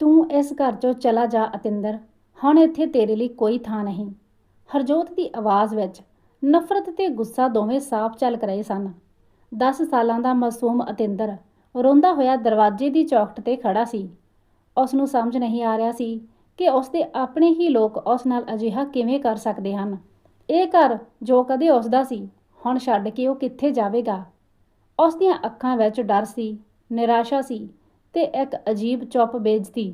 ਤੂੰ ਇਸ ਘਰ ਚੋਂ ਚਲਾ ਜਾ ਅਤਿੰਦਰ, ਹੁਣ ਇੱਥੇ ਤੇਰੇ ਲਈ ਕੋਈ ਥਾਂ ਨਹੀਂ। ਹਰਜੋਤ ਦੀ ਆਵਾਜ਼ ਵਿੱਚ ਨਫ਼ਰਤ ਤੇ ਗੁੱਸਾ ਦੋਵੇਂ ਸਾਫ਼ ਝਲਕ ਰਹੇ ਸਨ। 10 ਸਾਲਾਂ ਦਾ ਮਾਸੂਮ ਅਤਿੰਦਰ ਰੋਂਦਾ ਹੋਇਆ ਦਰਵਾਜ਼ੇ ਦੀ ਚੌਖਟ ਤੇ ਖੜਾ ਸੀ। ਉਸ ਨੂੰ ਸਮਝ ਨਹੀਂ ਆ ਰਿਹਾ ਸੀ ਕਿ ਉਸ ਦੇ ਆਪਣੇ ਹੀ ਲੋਕ ਉਸ ਨਾਲ ਅਜਿਹਾ ਕਿਵੇਂ ਕਰ ਸਕਦੇ ਹਨ। ਇਹ ਘਰ ਜੋ ਕਦੇ ਉਸ ਦਾ ਸੀ, ਹੁਣ ਛੱਡ ਕੇ ਉਹ ਕਿੱਥੇ ਜਾਵੇਗਾ? ਉਸ ਦੀਆਂ ਅੱਖਾਂ ਵਿੱਚ ਡਰ ਸੀ, ਨਿਰਾਸ਼ਾ ਸੀ ਤੇ ਇੱਕ ਅਜੀਬ ਚੁੱਪ ਬੇਇੱਜ਼ਤੀ।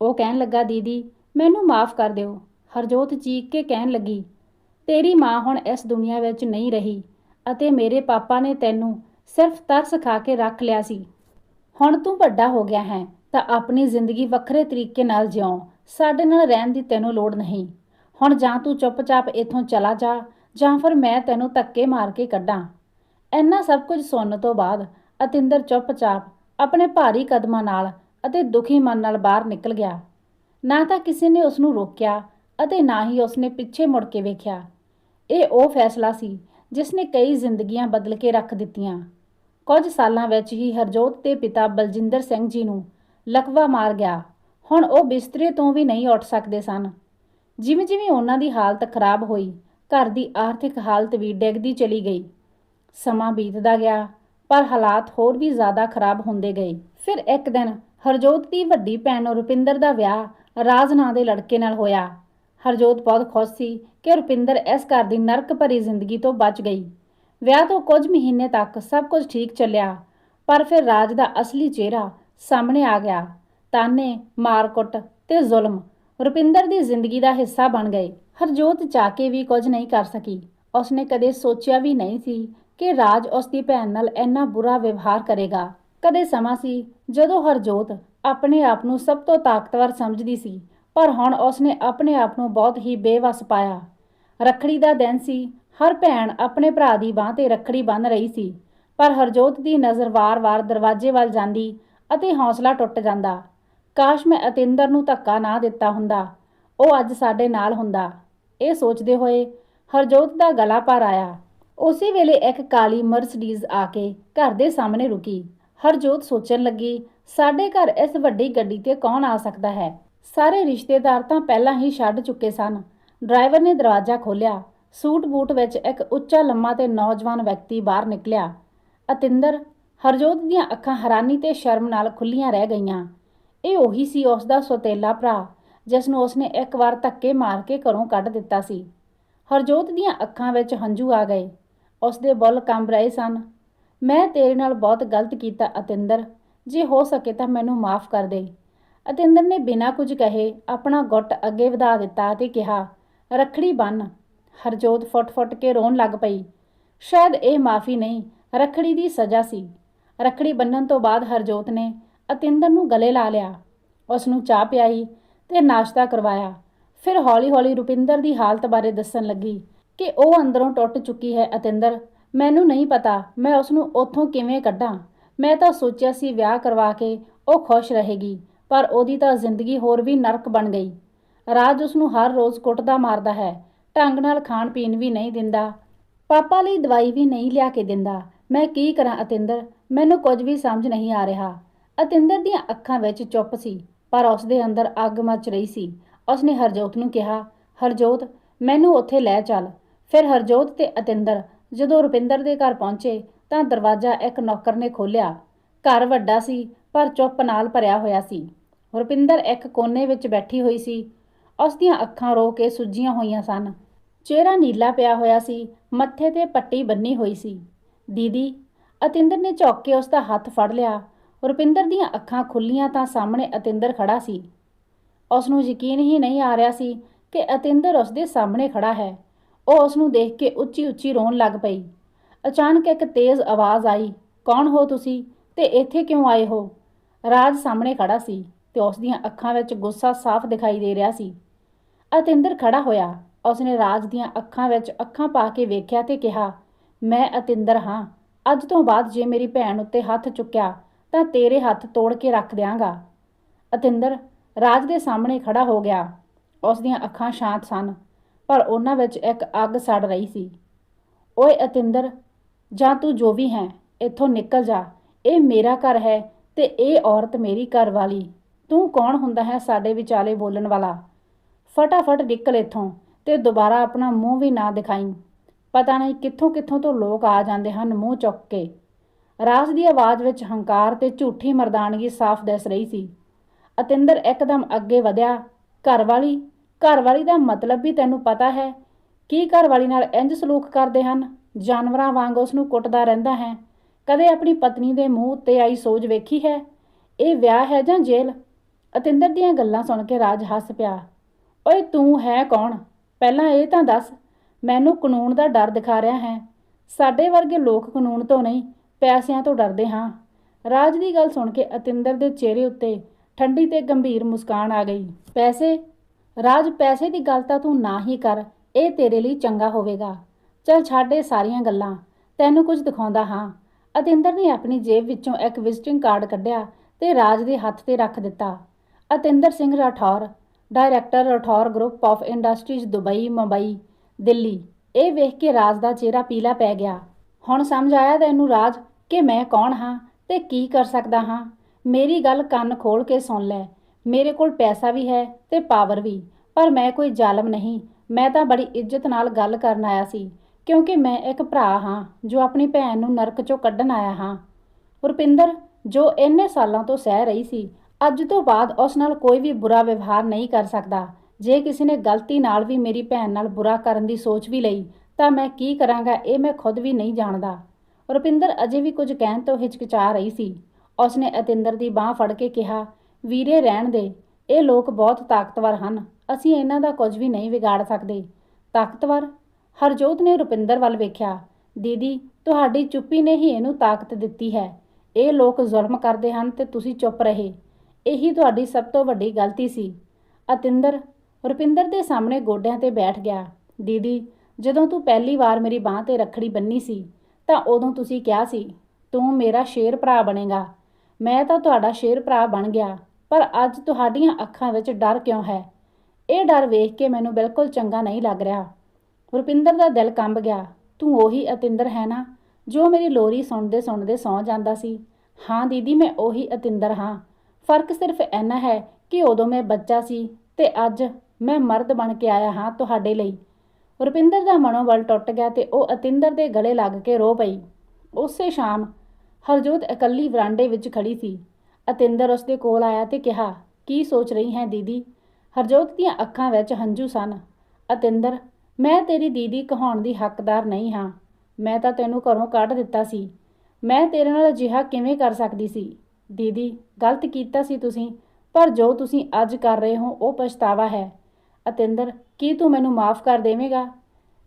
ਉਹ ਕਹਿਣ ਲੱਗਾ, ਦੀਦੀ, ਮੈਨੂੰ ਮਾਫ ਕਰ ਦਿਓ। ਹਰਜੋਤ ਚੀਕ ਕੇ ਕਹਿਣ ਲੱਗੀ, ਤੇਰੀ ਮਾਂ ਹੁਣ ਇਸ ਦੁਨੀਆ ਵਿੱਚ ਨਹੀਂ ਰਹੀ ਅਤੇ ਮੇਰੇ ਪਾਪਾ ਨੇ ਤੈਨੂੰ ਸਿਰਫ ਤਰਸ ਖਾ ਕੇ ਰੱਖ ਲਿਆ ਸੀ। ਹੁਣ ਤੂੰ ਵੱਡਾ ਹੋ ਗਿਆ ਹੈ, ਤਾਂ ਆਪਣੀ ਜ਼ਿੰਦਗੀ ਵੱਖਰੇ ਤਰੀਕੇ ਨਾਲ ਜਿਉ। ਸਾਡੇ ਨਾਲ ਰਹਿਣ ਦੀ ਤੈਨੂੰ ਲੋੜ ਨਹੀਂ। ਹੁਣ ਜਾਂ ਤੂੰ ਚੁੱਪਚਾਪ ਇੱਥੋਂ ਚਲਾ ਜਾ, ਜਾਂ ਫਿਰ ਮੈਂ ਤੈਨੂੰ ਧੱਕੇ ਮਾਰ ਕੇ ਕੱਢਾਂ। ਇੰਨਾ ਸਭ ਕੁਝ ਸੁਣਨ ਤੋਂ ਬਾਅਦ ਅਤਿੰਦਰ ਚੁੱਪਚਾਪ ਆਪਣੇ ਭਾਰੀ ਕਦਮਾਂ ਨਾਲ ਅਤੇ ਦੁਖੀ ਮਨ ਨਾਲ ਬਾਹਰ ਨਿਕਲ ਗਿਆ। ਨਾ ਤਾਂ ਕਿਸੇ ਨੇ ਉਸ ਨੂੰ ਰੋਕਿਆ ਅਤੇ ਨਾ ਹੀ ਉਸ ਨੇ ਪਿੱਛੇ ਮੁੜ ਕੇ ਵੇਖਿਆ। ਇਹ ਉਹ ਫੈਸਲਾ ਸੀ ਜਿਸ ਨੇ ਕਈ ਜ਼ਿੰਦਗੀਆਂ ਬਦਲ ਕੇ ਰੱਖ ਦਿੱਤੀਆਂ। ਕੁਝ ਸਾਲਾਂ ਵਿੱਚ ਹੀ ਹਰਜੋਤ ਦੇ ਪਿਤਾ ਬਲਜਿੰਦਰ ਸਿੰਘ ਜੀ ਨੂੰ ਲਕਵਾ ਮਾਰ ਗਿਆ। ਹੁਣ ਉਹ ਬਿਸਤਰੇ ਤੋਂ ਵੀ ਨਹੀਂ ਉੱਠ ਸਕਦੇ ਸਨ। ਜਿਵੇਂ ਜਿਵੇਂ ਉਹਨਾਂ ਦੀ ਹਾਲਤ ਖਰਾਬ ਹੋਈ, ਘਰ ਦੀ ਆਰਥਿਕ ਹਾਲਤ ਵੀ ਡਿੱਗਦੀ ਚਲੀ ਗਈ। ਸਮਾਂ ਬੀਤਦਾ ਗਿਆ ਪਰ ਹਾਲਾਤ ਹੋਰ ਵੀ ਜ਼ਿਆਦਾ ਖਰਾਬ ਹੁੰਦੇ ਗਏ। ਫਿਰ ਇੱਕ ਦਿਨ ਹਰਜੋਤ ਦੀ ਵੱਡੀ ਭੈਣ ਰੁਪਿੰਦਰ ਦਾ ਵਿਆਹ ਰਾਜ ਨਾਂ ਦੇ ਲੜਕੇ ਨਾਲ ਹੋਇਆ। ਹਰਜੋਤ ਬਹੁਤ ਖੁਸ਼ ਸੀ ਕਿ ਰੁਪਿੰਦਰ ਇਸ ਘਰ ਦੀ ਨਰਕ ਭਰੀ ਜ਼ਿੰਦਗੀ ਤੋਂ ਬਚ ਗਈ। ਵਿਆਹ ਤੋਂ ਕੁਝ ਮਹੀਨੇ ਤੱਕ ਸਭ ਕੁਝ ਠੀਕ ਚੱਲਿਆ, ਪਰ ਫਿਰ ਰਾਜ ਦਾ ਅਸਲੀ ਚਿਹਰਾ ਸਾਹਮਣੇ ਆ ਗਿਆ। ਤਾਨੇ, ਮਾਰਕੁੱਟ ਤੇ ਜ਼ੁਲਮ ਰੁਪਿੰਦਰ ਦੀ ਜ਼ਿੰਦਗੀ ਦਾ ਹਿੱਸਾ ਬਣ ਗਏ। ਹਰਜੋਤ ਚਾਹ ਕੇ ਵੀ ਕੁਝ ਨਹੀਂ ਕਰ ਸਕੀ। ਉਸਨੇ ਕਦੇ ਸੋਚਿਆ ਵੀ ਨਹੀਂ ਸੀ ਕਿ ਰਾਜ ਉਸ ਦੀ ਭੈਣ ਨਾਲ ਇੰਨਾ ਬੁਰਾ ਵਿਵਹਾਰ ਕਰੇਗਾ। ਕਦੇ ਸਮਾਂ ਸੀ ਜਦੋਂ ਹਰਜੋਤ ਆਪਣੇ ਆਪ ਨੂੰ ਸਭ ਤੋਂ ਤਾਕਤਵਰ ਸਮਝਦੀ ਸੀ, ਪਰ ਹੁਣ ਉਸਨੇ ਆਪਣੇ ਆਪ ਨੂੰ ਬਹੁਤ ਹੀ ਬੇਵਸ ਪਾਇਆ। ਰੱਖੜੀ ਦਾ ਦਿਨ ਸੀ, ਹਰ ਭੈਣ ਆਪਣੇ ਭਰਾ ਦੀ ਬਾਹ ਤੇ ਰੱਖੜੀ ਬੰਨ੍ਹ ਰਹੀ ਸੀ, ਪਰ ਹਰਜੋਤ ਦੀ ਨਜ਼ਰ ਵਾਰ-ਵਾਰ ਦਰਵਾਜ਼ੇ ਵੱਲ ਜਾਂਦੀ ਅਤੇ ਹੌਸਲਾ ਟੁੱਟ ਜਾਂਦਾ। ਕਾਸ਼ ਮੈਂ ਅਤਿੰਦਰ ਨੂੰ ਧੱਕਾ ਨਾ ਦਿੱਤਾ ਹੁੰਦਾ, ਉਹ ਅੱਜ ਸਾਡੇ ਨਾਲ ਹੁੰਦਾ। ਇਹ ਸੋਚਦੇ ਹੋਏ ਹਰਜੋਤ ਦਾ ਗਲਾ ਭਰ ਆਇਆ। ਉਸੇ ਵੇਲੇ ਇੱਕ ਕਾਲੀ ਮਰਸਡੀਜ਼ ਆ ਕੇ ਘਰ ਦੇ ਸਾਹਮਣੇ ਰੁਕੀ। ਹਰਜੋਤ ਸੋਚਣ ਲੱਗੀ, ਸਾਡੇ ਘਰ ਇਸ ਵੱਡੀ ਗੱਡੀ ਤੇ ਕੌਣ ਆ ਸਕਦਾ ਹੈ? ਸਾਰੇ ਰਿਸ਼ਤੇਦਾਰ ਤਾਂ ਪਹਿਲਾਂ ਹੀ ਛੱਡ ਚੁੱਕੇ ਸਨ। ਡਰਾਈਵਰ ਨੇ ਦਰਵਾਜ਼ਾ ਖੋਲ੍ਹਿਆ। ਸੂਟ ਬੂਟ ਵਿੱਚ ਇੱਕ ਉੱਚਾ ਲੰਮਾ ਤੇ ਨੌਜਵਾਨ ਵਿਅਕਤੀ ਬਾਹਰ ਨਿਕਲਿਆ। ਅਤਿੰਦਰ, ਹਰਜੋਤ ਦੀਆਂ ਅੱਖਾਂ ਹੈਰਾਨੀ ਤੇ ਸ਼ਰਮ ਨਾਲ ਖੁੱਲੀਆਂ ਰਹਿ ਗਈਆਂ। ਇਹ ਉਹੀ ਸੀ ਉਸ ਦਾ ਸੋਤੇਲਾ ਭਰਾ, ਜਿਸ ਨੂੰ ਉਸਨੇ ਇੱਕ ਵਾਰ ਧੱਕੇ ਮਾਰ ਕੇ ਘਰੋਂ ਕੱਢ ਦਿੱਤਾ ਸੀ। ਹਰਜੋਤ ਦੀਆਂ ਅੱਖਾਂ ਵਿੱਚ ਹੰਝੂ ਆ ਗਏ। ਉਸ ਦੇ ਬੁੱਲ ਕੰਬ ਰਹੇ ਸਨ। ਮੈਂ ਤੇਰੇ ਨਾਲ ਬਹੁਤ ਗਲਤ ਕੀਤਾ, ਅਤਿੰਦਰ। ਜੇ ਹੋ ਸਕੇ ਤਾਂ ਮੈਨੂੰ ਮਾਫ ਕਰ ਦੇ। ਅਤਿੰਦਰ ਨੇ ਬਿਨਾਂ ਕੁਝ ਕਹੇ ਆਪਣਾ ਗੁੱਟ ਅੱਗੇ ਵਧਾ ਦਿੱਤਾ ਤੇ ਕਿਹਾ, ਰੱਖੜੀ ਬੰਨ। ਹਰਜੋਤ ਫੁੱਟ-ਫੁੱਟ ਕੇ ਰੋਣ ਲੱਗ ਪਈ। ਸ਼ਾਇਦ ਇਹ ਮਾਫੀ ਨਹੀਂ, ਰੱਖੜੀ ਦੀ ਸਜ਼ਾ ਸੀ। ਰੱਖੜੀ ਬੰਨਣ ਤੋਂ ਬਾਅਦ ਹਰਜੋਤ ਨੇ ਅਤਿੰਦਰ ਨੂੰ ਗਲੇ ਲਾ ਲਿਆ। ਉਸ ਨੂੰ ਚਾਹ ਪਿਆਈ ਤੇ ਨਾਸ਼ਤਾ ਕਰਵਾਇਆ। ਫਿਰ ਹੌਲੀ-ਹੌਲੀ ਰੁਪਿੰਦਰ ਦੀ ਹਾਲਤ ਬਾਰੇ ਦੱਸਣ ਲੱਗੀ। ਕਿ ਉਹ ਅੰਦਰੋਂ ਟੁੱਟ ਚੁੱਕੀ ਹੈ ਅਤਿੰਦਰ। ਮੈਨੂੰ ਨਹੀਂ ਪਤਾ ਮੈਂ ਉਸ ਨੂੰ ਉੱਥੋਂ ਕਿਵੇਂ ਕੱਢਾਂ। ਮੈਂ ਤਾਂ ਸੋਚਿਆ ਸੀ ਵਿਆਹ ਕਰਵਾ ਕੇ ਉਹ ਖੁਸ਼ ਰਹੇਗੀ, ਪਰ ਉਹਦੀ ਤਾਂ ਜ਼ਿੰਦਗੀ ਹੋਰ ਵੀ ਨਰਕ ਬਣ ਗਈ। ਰਾਜ ਉਸ ਨੂੰ ਹਰ ਰੋਜ਼ ਕੁੱਟਦਾ ਮਾਰਦਾ ਹੈ, ਢੰਗ ਨਾਲ ਖਾਣ ਪੀਣ ਵੀ ਨਹੀਂ ਦਿੰਦਾ, ਪਾਪਾ ਲਈ ਦਵਾਈ ਵੀ ਨਹੀਂ ਲਿਆ ਕੇ ਦਿੰਦਾ। ਮੈਂ ਕੀ ਕਰਾਂ ਅਤਿੰਦਰ? ਮੈਨੂੰ ਕੁਝ ਵੀ ਸਮਝ ਨਹੀਂ ਆ ਰਿਹਾ। ਅਤਿੰਦਰ ਦੀਆਂ ਅੱਖਾਂ ਵਿੱਚ ਚੁੱਪ ਸੀ, ਪਰ ਉਸ ਦੇ ਅੰਦਰ ਅੱਗ ਮੱਚ ਰਹੀ ਸੀ। ਉਸਨੇ ਹਰਜੋਤ ਨੂੰ ਕਿਹਾ, ਹਰਜੋਤ, ਮੈਨੂੰ ਉੱਥੇ ਲੈ ਚੱਲ। ਫਿਰ ਹਰਜੋਤ ਤੇ ਅਤਿੰਦਰ ਜਦੋਂ ਰੁਪਿੰਦਰ ਦੇ ਘਰ ਪਹੁੰਚੇ ਤਾਂ ਦਰਵਾਜ਼ਾ ਇੱਕ ਨੌਕਰ ਨੇ ਖੋਲ੍ਹਿਆ। ਘਰ ਵੱਡਾ ਸੀ, ਪਰ ਚੁੱਪ ਨਾਲ ਭਰਿਆ ਹੋਇਆ ਸੀ। ਰੁਪਿੰਦਰ ਇੱਕ ਕੋਨੇ ਵਿੱਚ ਬੈਠੀ ਹੋਈ ਸੀ। ਉਸ ਦੀਆਂ ਅੱਖਾਂ ਰੋ ਕੇ ਸੁੱਜੀਆਂ ਹੋਈਆਂ ਸਨ। ਚਿਹਰਾ ਨੀਲਾ ਪਿਆ ਹੋਇਆ ਸੀ, ਮੱਥੇ ਤੇ ਪੱਟੀ ਬੰਨੀ ਹੋਈ ਸੀ। ਦੀਦੀ, ਅਤਿੰਦਰ ਨੇ ਝੁੱਕ ਕੇ ਉਸ ਦਾ ਹੱਥ ਫੜ ਲਿਆ। ਰੁਪਿੰਦਰ ਦੀਆਂ ਅੱਖਾਂ ਖੁੱਲੀਆਂ ਤਾਂ ਸਾਹਮਣੇ ਅਤਿੰਦਰ ਖੜਾ ਸੀ। ਉਸ ਨੂੰ ਯਕੀਨ ਹੀ ਨਹੀਂ ਆ ਰਿਹਾ ਸੀ ਕਿ ਅਤਿੰਦਰ ਉਸ ਦੇ ਸਾਹਮਣੇ ਖੜਾ ਹੈ। ਉਹ ਉਸ ਨੂੰ ਦੇਖ ਕੇ ਉੱਚੀ ਉੱਚੀ ਰੋਣ ਲੱਗ ਪਈ। ਅਚਾਨਕ ਇੱਕ ਤੇਜ਼ ਆਵਾਜ਼ ਆਈ, ਕੌਣ ਹੋ ਤੁਸੀਂ? ਤੇ ਇੱਥੇ ਕਿਉਂ ਆਏ ਹੋ? ਰਾਜ ਸਾਹਮਣੇ ਖੜਾ ਸੀ ਤੇ ਉਸ ਦੀਆਂ ਅੱਖਾਂ ਵਿੱਚ ਗੁੱਸਾ ਸਾਫ਼ ਦਿਖਾਈ ਦੇ ਰਿਹਾ ਸੀ। ਅਤਿੰਦਰ ਖੜਾ ਹੋਇਆ। ਉਸਨੇ ਰਾਜ ਦੀਆਂ ਅੱਖਾਂ ਵਿੱਚ ਅੱਖਾਂ ਪਾ ਕੇ ਵੇਖਿਆ ਤੇ ਕਿਹਾ, ਮੈਂ ਅਤਿੰਦਰ ਹਾਂ। ਅੱਜ ਤੋਂ ਬਾਅਦ ਜੇ ਮੇਰੀ ਭੈਣ ਉੱਤੇ ਹੱਥ ਚੁੱਕਿਆ, ਤਾਂ ਤੇਰੇ ਹੱਥ ਤੋੜ ਕੇ ਰੱਖ ਦਿਆਂਗਾ। ਅਤਿੰਦਰ ਰਾਜ ਦੇ ਸਾਹਮਣੇ ਖੜਾ ਹੋ ਗਿਆ। ਉਸ ਦੀਆਂ ਅੱਖਾਂ ਸ਼ਾਂਤ ਸਨ। ਪਰ ਉਹਨਾਂ ਵਿੱਚ ਇੱਕ ਅੱਗ ਸੜ ਰਹੀ ਸੀ। ਓਏ ਅਤਿੰਦਰ, ਜਾਂ ਤੂੰ ਜੋ ਵੀ ਹੈ, ਇੱਥੋਂ ਨਿਕਲ ਜਾ। ਇਹ ਮੇਰਾ ਘਰ ਹੈ ਤੇ ਇਹ ਔਰਤ ਮੇਰੀ ਘਰ ਵਾਲੀ। ਤੂੰ ਕੌਣ ਹੁੰਦਾ ਹੈ ਸਾਡੇ ਵਿਚਾਲੇ ਬੋਲਣ ਵਾਲਾ? ਫਟਾਫਟ ਨਿਕਲ ਇੱਥੋਂ ਤੇ ਦੁਬਾਰਾ ਆਪਣਾ ਮੂੰਹ ਵੀ ਨਾ ਦਿਖਾਈ। ਪਤਾ ਨਹੀਂ ਕਿੱਥੋਂ ਕਿੱਥੋਂ ਤੋਂ ਲੋਕ ਆ ਜਾਂਦੇ ਹਨ ਮੂੰਹ ਚੁੱਕ ਕੇ। ਰਾਜ ਦੀ ਆਵਾਜ਼ ਵਿੱਚ ਹੰਕਾਰ ਤੇ ਝੂਠੀ ਮਰਦਾਨਗੀ ਸਾਫ਼ ਦਿਸ ਰਹੀ ਸੀ। ਅਤਿੰਦਰ ਇੱਕਦਮ ਅੱਗੇ ਵਧਿਆ। ਘਰਵਾਲੀ ਘਰਵਾਲੀ ਦਾ ਮਤਲਬ ਵੀ ਤੈਨੂੰ ਪਤਾ ਹੈ। ਕੀ ਘਰਵਾਲੀ ਨਾਲ ਇੰਜ ਸਲੂਕ ਕਰਦੇ ਹਨ? ਜਾਨਵਰਾਂ ਵਾਂਗ ਉਸ ਨੂੰ ਕੁੱਟਦਾ ਰਹਿੰਦਾ ਹੈ। ਕਦੇ ਆਪਣੀ ਪਤਨੀ ਦੇ ਮੂੰਹ ਉੱਤੇ ਆਈ ਸੋਚ ਵੇਖੀ ਹੈ? ਇਹ ਵਿਆਹ ਹੈ ਜਾਂ ਜੇਲ੍ਹ? ਅਤਿੰਦਰ ਦੀਆਂ ਗੱਲਾਂ ਸੁਣ ਕੇ ਰਾਜ ਹੱਸ ਪਿਆ। ਓਏ ਤੂੰ ਹੈ ਕੌਣ? ਪਹਿਲਾਂ ਇਹ ਤਾਂ ਦੱਸ। ਮੈਨੂੰ ਕਾਨੂੰਨ ਦਾ ਡਰ ਦਿਖਾ ਰਿਹਾ ਹੈ। ਸਾਡੇ ਵਰਗੇ ਲੋਕ ਕਾਨੂੰਨ ਤੋਂ ਨਹੀਂ, ਪੈਸਿਆਂ ਤੋਂ ਡਰਦੇ ਹਾਂ। ਰਾਜ ਦੀ ਗੱਲ ਸੁਣ ਕੇ ਅਤਿੰਦਰ ਦੇ ਚਿਹਰੇ ਉੱਤੇ ਠੰਡੀ ਤੇ ਗੰਭੀਰ ਮੁਸਕਾਨ ਆ ਗਈ। ਪੈਸੇ ਰਾਜ ਪੈਸੇ ਦੀ ਗੱਲ ਤਾਂ ਤੂੰ ਨਾ ਹੀ ਕਰ, ਇਹ ਤੇਰੇ ਲਈ ਚੰਗਾ ਹੋਵੇਗਾ। ਚਲ ਛੱਡ ਇਹ ਸਾਰੀਆਂ ਗੱਲਾਂ, ਤੈਨੂੰ ਕੁਝ ਦਿਖਾਉਂਦਾ ਹਾਂ। ਅਤਿੰਦਰ ਨੇ ਆਪਣੀ ਜੇਬ ਵਿੱਚੋਂ ਇੱਕ ਵਿਜ਼ਿਟਿੰਗ ਕਾਰਡ ਕੱਢਿਆ ਤੇ ਰਾਜ ਦੇ ਹੱਥ ਤੇ ਰੱਖ ਦਿੱਤਾ। Atinder Singh Rathore director Rathore group of industries Dubai, Mumbai, Delhi. ਇਹ ਵੇਖ ਕੇ ਰਾਜ ਦਾ ਚਿਹਰਾ ਪੀਲਾ ਪੈ ਗਿਆ। ਹੁਣ ਸਮਝ ਆਇਆ ਤੈਨੂੰ ਰਾਜ ਕਿ ਮੈਂ ਕੌਣ ਹਾਂ ਤੇ ਕੀ ਕਰ ਸਕਦਾ ਹਾਂ? ਮੇਰੀ ਗੱਲ ਕੰਨ ਖੋਲ ਕੇ ਸੁਣ ਲੈ। ਮੇਰੇ ਕੋਲ ਪੈਸਾ ਵੀ ਹੈ ਤੇ ਪਾਵਰ ਵੀ, ਪਰ ਮੈਂ ਕੋਈ ਜ਼ਾਲਮ ਨਹੀਂ। ਮੈਂ ਤਾਂ ਬੜੀ ਇੱਜ਼ਤ ਨਾਲ ਗੱਲ ਕਰਨ ਆਇਆ ਸੀ, ਕਿਉਂਕਿ ਮੈਂ ਇੱਕ ਭਰਾ ਹਾਂ, ਜੋ ਆਪਣੀ ਭੈਣ ਨੂੰ ਨਰਕ ਚੋਂ ਕੱਢਣ ਆਇਆ ਹਾਂ। ਰੁਪਿੰਦਰ, ਜੋ ਇੰਨੇ ਸਾਲਾਂ ਤੋਂ ਸਹਿ ਰਹੀ ਸੀ, ਅੱਜ ਤੋਂ ਬਾਅਦ ਉਸ ਨਾਲ ਕੋਈ ਵੀ ਬੁਰਾ ਵਿਵਹਾਰ ਨਹੀਂ ਕਰ ਸਕਦਾ। ਜੇ ਕਿਸੇ ਨੇ ਗਲਤੀ ਨਾਲ ਵੀ ਮੇਰੀ ਭੈਣ ਨਾਲ ਬੁਰਾ ਕਰਨ ਦੀ ਸੋਚ ਵੀ ਲਈ, ਤਾਂ ਮੈਂ ਕੀ ਕਰਾਂਗਾ, ਇਹ ਮੈਂ ਖੁਦ ਵੀ ਨਹੀਂ ਜਾਣਦਾ। ਰੁਪਿੰਦਰ ਅਜੇ ਵੀ ਕੁਝ ਕਹਿਣ ਤੋਂ ਹਿਚਕਿਚਾ ਰਹੀ ਸੀ। ਉਸਨੇ ਅਤਿੰਦਰ ਦੀ ਬਾਹ ਫੜ ਕੇ ਕਿਹਾ ਵੀਰੇ ਰਹਿਣ ਦੇ। ਇਹ ਲੋਕ ਬਹੁਤ ਤਾਕਤਵਰ ਹਨ। ਅਸੀਂ ਇਹਨਾਂ ਦਾ ਕੁਝ ਵੀ ਨਹੀਂ ਵਿਗਾੜ ਸਕਦੇ। ਤਾਕਤਵਰ? ਹਰਜੋਤ ਨੇ ਰੁਪਿੰਦਰ ਵੱਲ ਵੇਖਿਆ। ਦੀਦੀ, ਤੁਹਾਡੀ ਚੁੱਪੀ ਨੇ ਹੀ ਇਹਨੂੰ ਤਾਕਤ ਦਿੱਤੀ ਹੈ। ਇਹ ਲੋਕ ਜ਼ੁਲਮ ਕਰਦੇ ਹਨ ਤੇ ਤੁਸੀਂ ਚੁੱਪ ਰਹੇ। ਇਹੀ ਤੁਹਾਡੀ ਸਭ ਤੋਂ ਵੱਡੀ ਗਲਤੀ ਸੀ। ਅਤਿੰਦਰ? ਰੁਪਿੰਦਰ ਦੇ ਸਾਹਮਣੇ ਗੋਡਿਆਂ ਤੇ ਬੈਠ ਗਿਆ। ਦੀਦੀ, ਜਦੋਂ ਤੂੰ ਪਹਿਲੀ ਵਾਰ ਮੇਰੀ ਬਾਹ ਤੇ ਰੱਖੜੀ ਬੰਨੀ ਸੀ, ਤਾਂ ਉਦੋਂ ਤੁਸੀਂ ਕਿਹਾ ਸੀ, ਤੂੰ ਮੇਰਾ ਸ਼ੇਰ ਭਰਾ ਬਣੇਗਾ। ਮੈਂ ਤਾਂ ਤੁਹਾਡਾ ਸ਼ੇਰ ਭਰਾ ਬਣ ਗਿਆ। ਪਰ ਅੱਜ ਤੁਹਾਡੀਆਂ ਅੱਖਾਂ ਵਿੱਚ ਡਰ ਕਿਉਂ ਹੈ? ਇਹ ਡਰ ਵੇਖ ਕੇ ਮੈਨੂੰ ਬਿਲਕੁਲ ਚੰਗਾ ਨਹੀਂ ਲੱਗ ਰਿਹਾ। ਰੁਪਿੰਦਰ ਦਾ ਦਿਲ ਕੰਬ ਗਿਆ। ਤੂੰ ਉਹੀ ਅਤਿੰਦਰ ਹੈ ਨਾ, ਜੋ ਮੇਰੀ ਲੋਰੀ ਸੁਣਦੇ ਸੁਣਦੇ ਸੌਂ ਜਾਂਦਾ ਸੀ। ਹਾਂ ਦੀਦੀ, ਮੈਂ ਉਹੀ ਅਤਿੰਦਰ ਹਾਂ। ਫ਼ਰਕ ਸਿਰਫ ਇੰਨਾ ਹੈ ਕਿ ਉਦੋਂ ਮੈਂ ਬੱਚਾ ਸੀ ਤੇ ਅੱਜ ਮੈਂ ਮਰਦ ਬਣ ਕੇ ਆਇਆ ਹਾਂ ਤੁਹਾਡੇ ਲਈ। ਰੁਪਿੰਦਰ ਦਾ ਮਨੋਬਲ ਟੁੱਟ ਗਿਆ ਤੇ ਉਹ ਅਤਿੰਦਰ ਦੇ ਗਲੇ ਲੱਗ ਕੇ ਰੋ ਪਈ। ਉਸੇ ਸ਼ਾਮ ਹਰਜੋਤ ਇਕੱਲੀ ਵਰਾਂਡੇ ਵਿੱਚ ਖੜੀ ਸੀ। ਅਤਿੰਦਰ ਉਸਦੇ ਕੋਲ ਆਇਆ ਤੇ ਕਿਹਾ, ਕੀ ਸੋਚ ਰਹੀ ਹੈ ਦੀਦੀ? ਹਰਜੋਤ ਦੀਆਂ ਅੱਖਾਂ ਵਿੱਚ ਹੰਝੂ ਸਨ। ਅਤਿੰਦਰ, ਮੈਂ ਤੇਰੀ ਦੀਦੀ ਕਹਾਉਣ ਦੀ ਹੱਕਦਾਰ ਨਹੀਂ ਹਾਂ। ਮੈਂ ਤਾਂ ਤੈਨੂੰ ਘਰੋਂ ਕੱਢ ਦਿੱਤਾ ਸੀ। ਮੈਂ ਤੇਰੇ ਨਾਲ ਅਜਿਹਾ ਕਿਵੇਂ ਕਰ ਸਕਦੀ ਸੀ? ਦੀਦੀ, ਗਲਤ ਕੀਤਾ ਸੀ ਤੁਸੀਂ, ਪਰ ਜੋ ਤੁਸੀਂ ਅੱਜ ਕਰ ਰਹੇ ਹੋ, ਉਹ ਪਛਤਾਵਾ ਹੈ। ਅਤਿੰਦਰ, ਕੀ ਤੂੰ ਮੈਨੂੰ ਮਾਫ ਕਰ ਦੇਵੇਂਗਾ?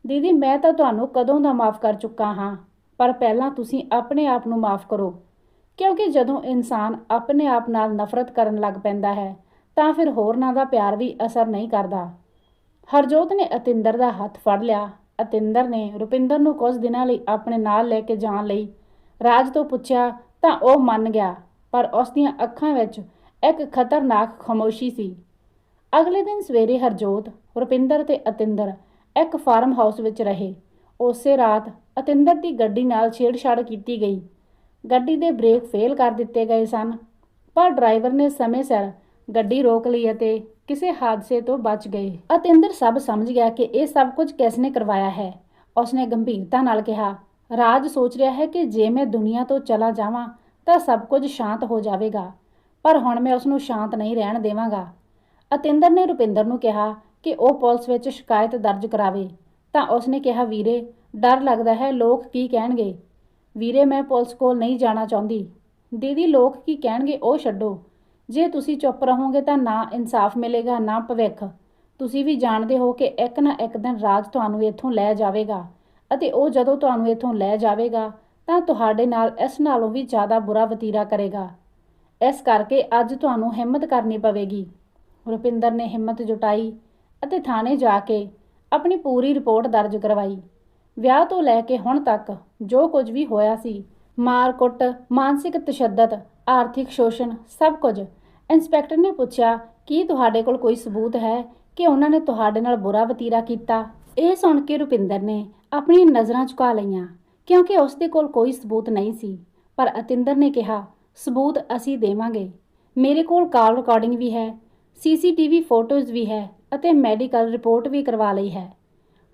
ਦੀਦੀ, ਮੈਂ ਤਾਂ ਤੁਹਾਨੂੰ ਕਦੋਂ ਦਾ ਮਾਫ ਕਰ ਚੁੱਕਾ ਹਾਂ, ਪਰ ਪਹਿਲਾਂ ਤੁਸੀਂ ਆਪਣੇ ਆਪ ਨੂੰ ਮਾਫ ਕਰੋ। ਕਿਉਂਕਿ ਜਦੋਂ ਇਨਸਾਨ ਆਪਣੇ ਆਪ ਨਾਲ ਨਫ਼ਰਤ ਕਰਨ ਲੱਗ ਪੈਂਦਾ ਹੈ, ਤਾਂ ਫਿਰ ਹੋਰਨਾਂ ਦਾ ਪਿਆਰ ਵੀ ਅਸਰ ਨਹੀਂ ਕਰਦਾ। ਹਰਜੋਤ ਨੇ ਅਤਿੰਦਰ ਦਾ ਹੱਥ ਫੜ ਲਿਆ। ਅਤਿੰਦਰ ਨੇ ਰੁਪਿੰਦਰ ਨੂੰ ਕੁਝ ਦਿਨਾਂ ਲਈ ਆਪਣੇ ਨਾਲ ਲੈ ਕੇ ਜਾਣ ਲਈ ਰਾਜ ਤੋਂ ਪੁੱਛਿਆ ਤਾਂ ਉਹ ਮੰਨ ਗਿਆ, ਪਰ ਉਸ ਦੀਆਂ ਅੱਖਾਂ ਵਿੱਚ ਇੱਕ ਖਤਰਨਾਕ ਖਾਮੋਸ਼ੀ ਸੀ। ਅਗਲੇ ਦਿਨ ਸਵੇਰੇ ਹਰਜੋਤ, ਰੁਪਿੰਦਰ ਤੇ ਅਤਿੰਦਰ ਇੱਕ ਫਾਰਮ ਹਾਊਸ ਵਿੱਚ ਰਹੇ। ਉਸੇ ਰਾਤ ਅਤਿੰਦਰ ਦੀ ਗੱਡੀ ਨਾਲ ਛੇੜਛਾੜ ਕੀਤੀ ਗਈ। ਗੱਡੀ ਦੇ ਬ੍ਰੇਕ ਫੇਲ ਕਰ ਦਿੱਤੇ ਗਏ ਸਨ, ਪਰ ਡਰਾਈਵਰ ਨੇ ਸਮੇਂ ਸਿਰ ਗੱਡੀ ਰੋਕ ਲਈ ਅਤੇ ਕਿਸੇ ਹਾਦਸੇ ਤੋਂ ਬਚ ਗਏ। ਅਤਿੰਦਰ ਸਭ ਸਮਝ ਗਿਆ ਕਿ ਇਹ ਸਭ ਕੁਝ ਕਿਸ ਨੇ ਕਰਵਾਇਆ ਹੈ। ਉਸਨੇ ਗੰਭੀਰਤਾ ਨਾਲ ਕਿਹਾ, ਰਾਜ ਸੋਚ ਰਿਹਾ ਹੈ ਕਿ ਜੇ ਮੈਂ ਦੁਨੀਆ ਤੋਂ ਚਲਾ ਜਾਵਾਂ ਤਾਂ ਸਭ ਕੁਝ ਸ਼ਾਂਤ ਹੋ ਜਾਵੇਗਾ, ਪਰ ਹੁਣ ਮੈਂ ਉਸ ਨੂੰ ਸ਼ਾਂਤ ਨਹੀਂ ਰਹਿਣ ਦੇਵਾਂਗਾ। ਅਤਿੰਦਰ ਨੇ ਰੁਪਿੰਦਰ ਨੂੰ ਕਿਹਾ ਕਿ ਉਹ ਪੁਲਿਸ ਵਿੱਚ ਸ਼ਿਕਾਇਤ ਦਰਜ ਕਰਾਵੇ, ਤਾਂ ਉਸਨੇ ਕਿਹਾ, ਵੀਰੇ, ਡਰ ਲੱਗਦਾ ਹੈ, ਲੋਕ ਕੀ ਕਹਿਣਗੇ? ਵੀਰੇ, ਮੈਂ ਪੁਲਿਸ ਕੋਲ ਨਹੀਂ ਜਾਣਾ ਚਾਹੁੰਦੀ। ਦੀਦੀ, ਲੋਕ ਕੀ ਕਹਿਣਗੇ? ਉਹ ਛੱਡੋ। ਜੇ ਤੁਸੀਂ ਚੁੱਪ ਰਹੋਗੇ ਤਾਂ ਨਾ ਇਨਸਾਫ ਮਿਲੇਗਾ, ਨਾ ਭਵਿੱਖ। ਤੁਸੀਂ ਵੀ ਜਾਣਦੇ ਹੋ ਕਿ ਇੱਕ ਨਾ ਇੱਕ ਦਿਨ ਰਾਜ ਤੁਹਾਨੂੰ ਇੱਥੋਂ ਲੈ ਜਾਵੇਗਾ ਅਤੇ ਉਹ ਜਦੋਂ ਤੁਹਾਨੂੰ ਇੱਥੋਂ ਲੈ ਜਾਵੇਗਾ ਤਾਂ ਤੁਹਾਡੇ ਨਾਲ ਇਸ ਨਾਲੋਂ ਵੀ ਜ਼ਿਆਦਾ ਬੁਰਾ ਵਤੀਰਾ ਕਰੇਗਾ। ਇਸ ਕਰਕੇ ਅੱਜ ਤੁਹਾਨੂੰ ਹਿੰਮਤ ਕਰਨੀ ਪਵੇਗੀ। ਰੁਪਿੰਦਰ ਨੇ ਹਿੰਮਤ ਜੁਟਾਈ ਅਤੇ ਥਾਣੇ ਜਾ ਕੇ ਆਪਣੀ ਪੂਰੀ ਰਿਪੋਰਟ ਦਰਜ ਕਰਵਾਈ। ਵਿਆਹ ਤੋਂ ਲੈ ਕੇ ਹੁਣ ਤੱਕ ਜੋ ਕੁਝ ਵੀ ਹੋਇਆ ਸੀ ਮਾਰ-ਕੁੱਟ ਮਾਨਸਿਕ ਤਸ਼ੱਦਦ, ਆਰਥਿਕ ਸ਼ੋਸ਼ਣ, ਸਭ ਕੁਝ। ਇੰਸਪੈਕਟਰ ਨੇ ਪੁੱਛਿਆ, ਕੀ ਤੁਹਾਡੇ ਕੋਲ ਕੋਈ ਸਬੂਤ ਹੈ ਕਿ ਉਹਨਾਂ ਨੇ ਤੁਹਾਡੇ ਨਾਲ ਬੁਰਾ ਵਤੀਰਾ ਕੀਤਾ? ਇਹ ਸੁਣ ਕੇ ਰੁਪਿੰਦਰ ਨੇ ਆਪਣੀਆਂ ਨਜ਼ਰਾਂ ਝੁਕਾ ਲਈਆਂ, ਕਿਉਂਕਿ ਉਸ ਦੇ ਕੋਲ ਕੋਈ ਸਬੂਤ ਨਹੀਂ ਸੀ। ਪਰ ਅਤਿੰਦਰ ਨੇ ਕਿਹਾ, ਸਬੂਤ ਅਸੀਂ ਦੇਵਾਂਗੇ। ਮੇਰੇ ਕੋਲ ਕਾਲ ਰਿਕਾਰਡਿੰਗ ਵੀ ਹੈ, ਸੀਸੀਟੀਵੀ ਫੋਟੋਜ਼ ਵੀ ਹੈ ਅਤੇ ਮੈਡੀਕਲ ਰਿਪੋਰਟ ਵੀ ਕਰਵਾ ਲਈ ਹੈ।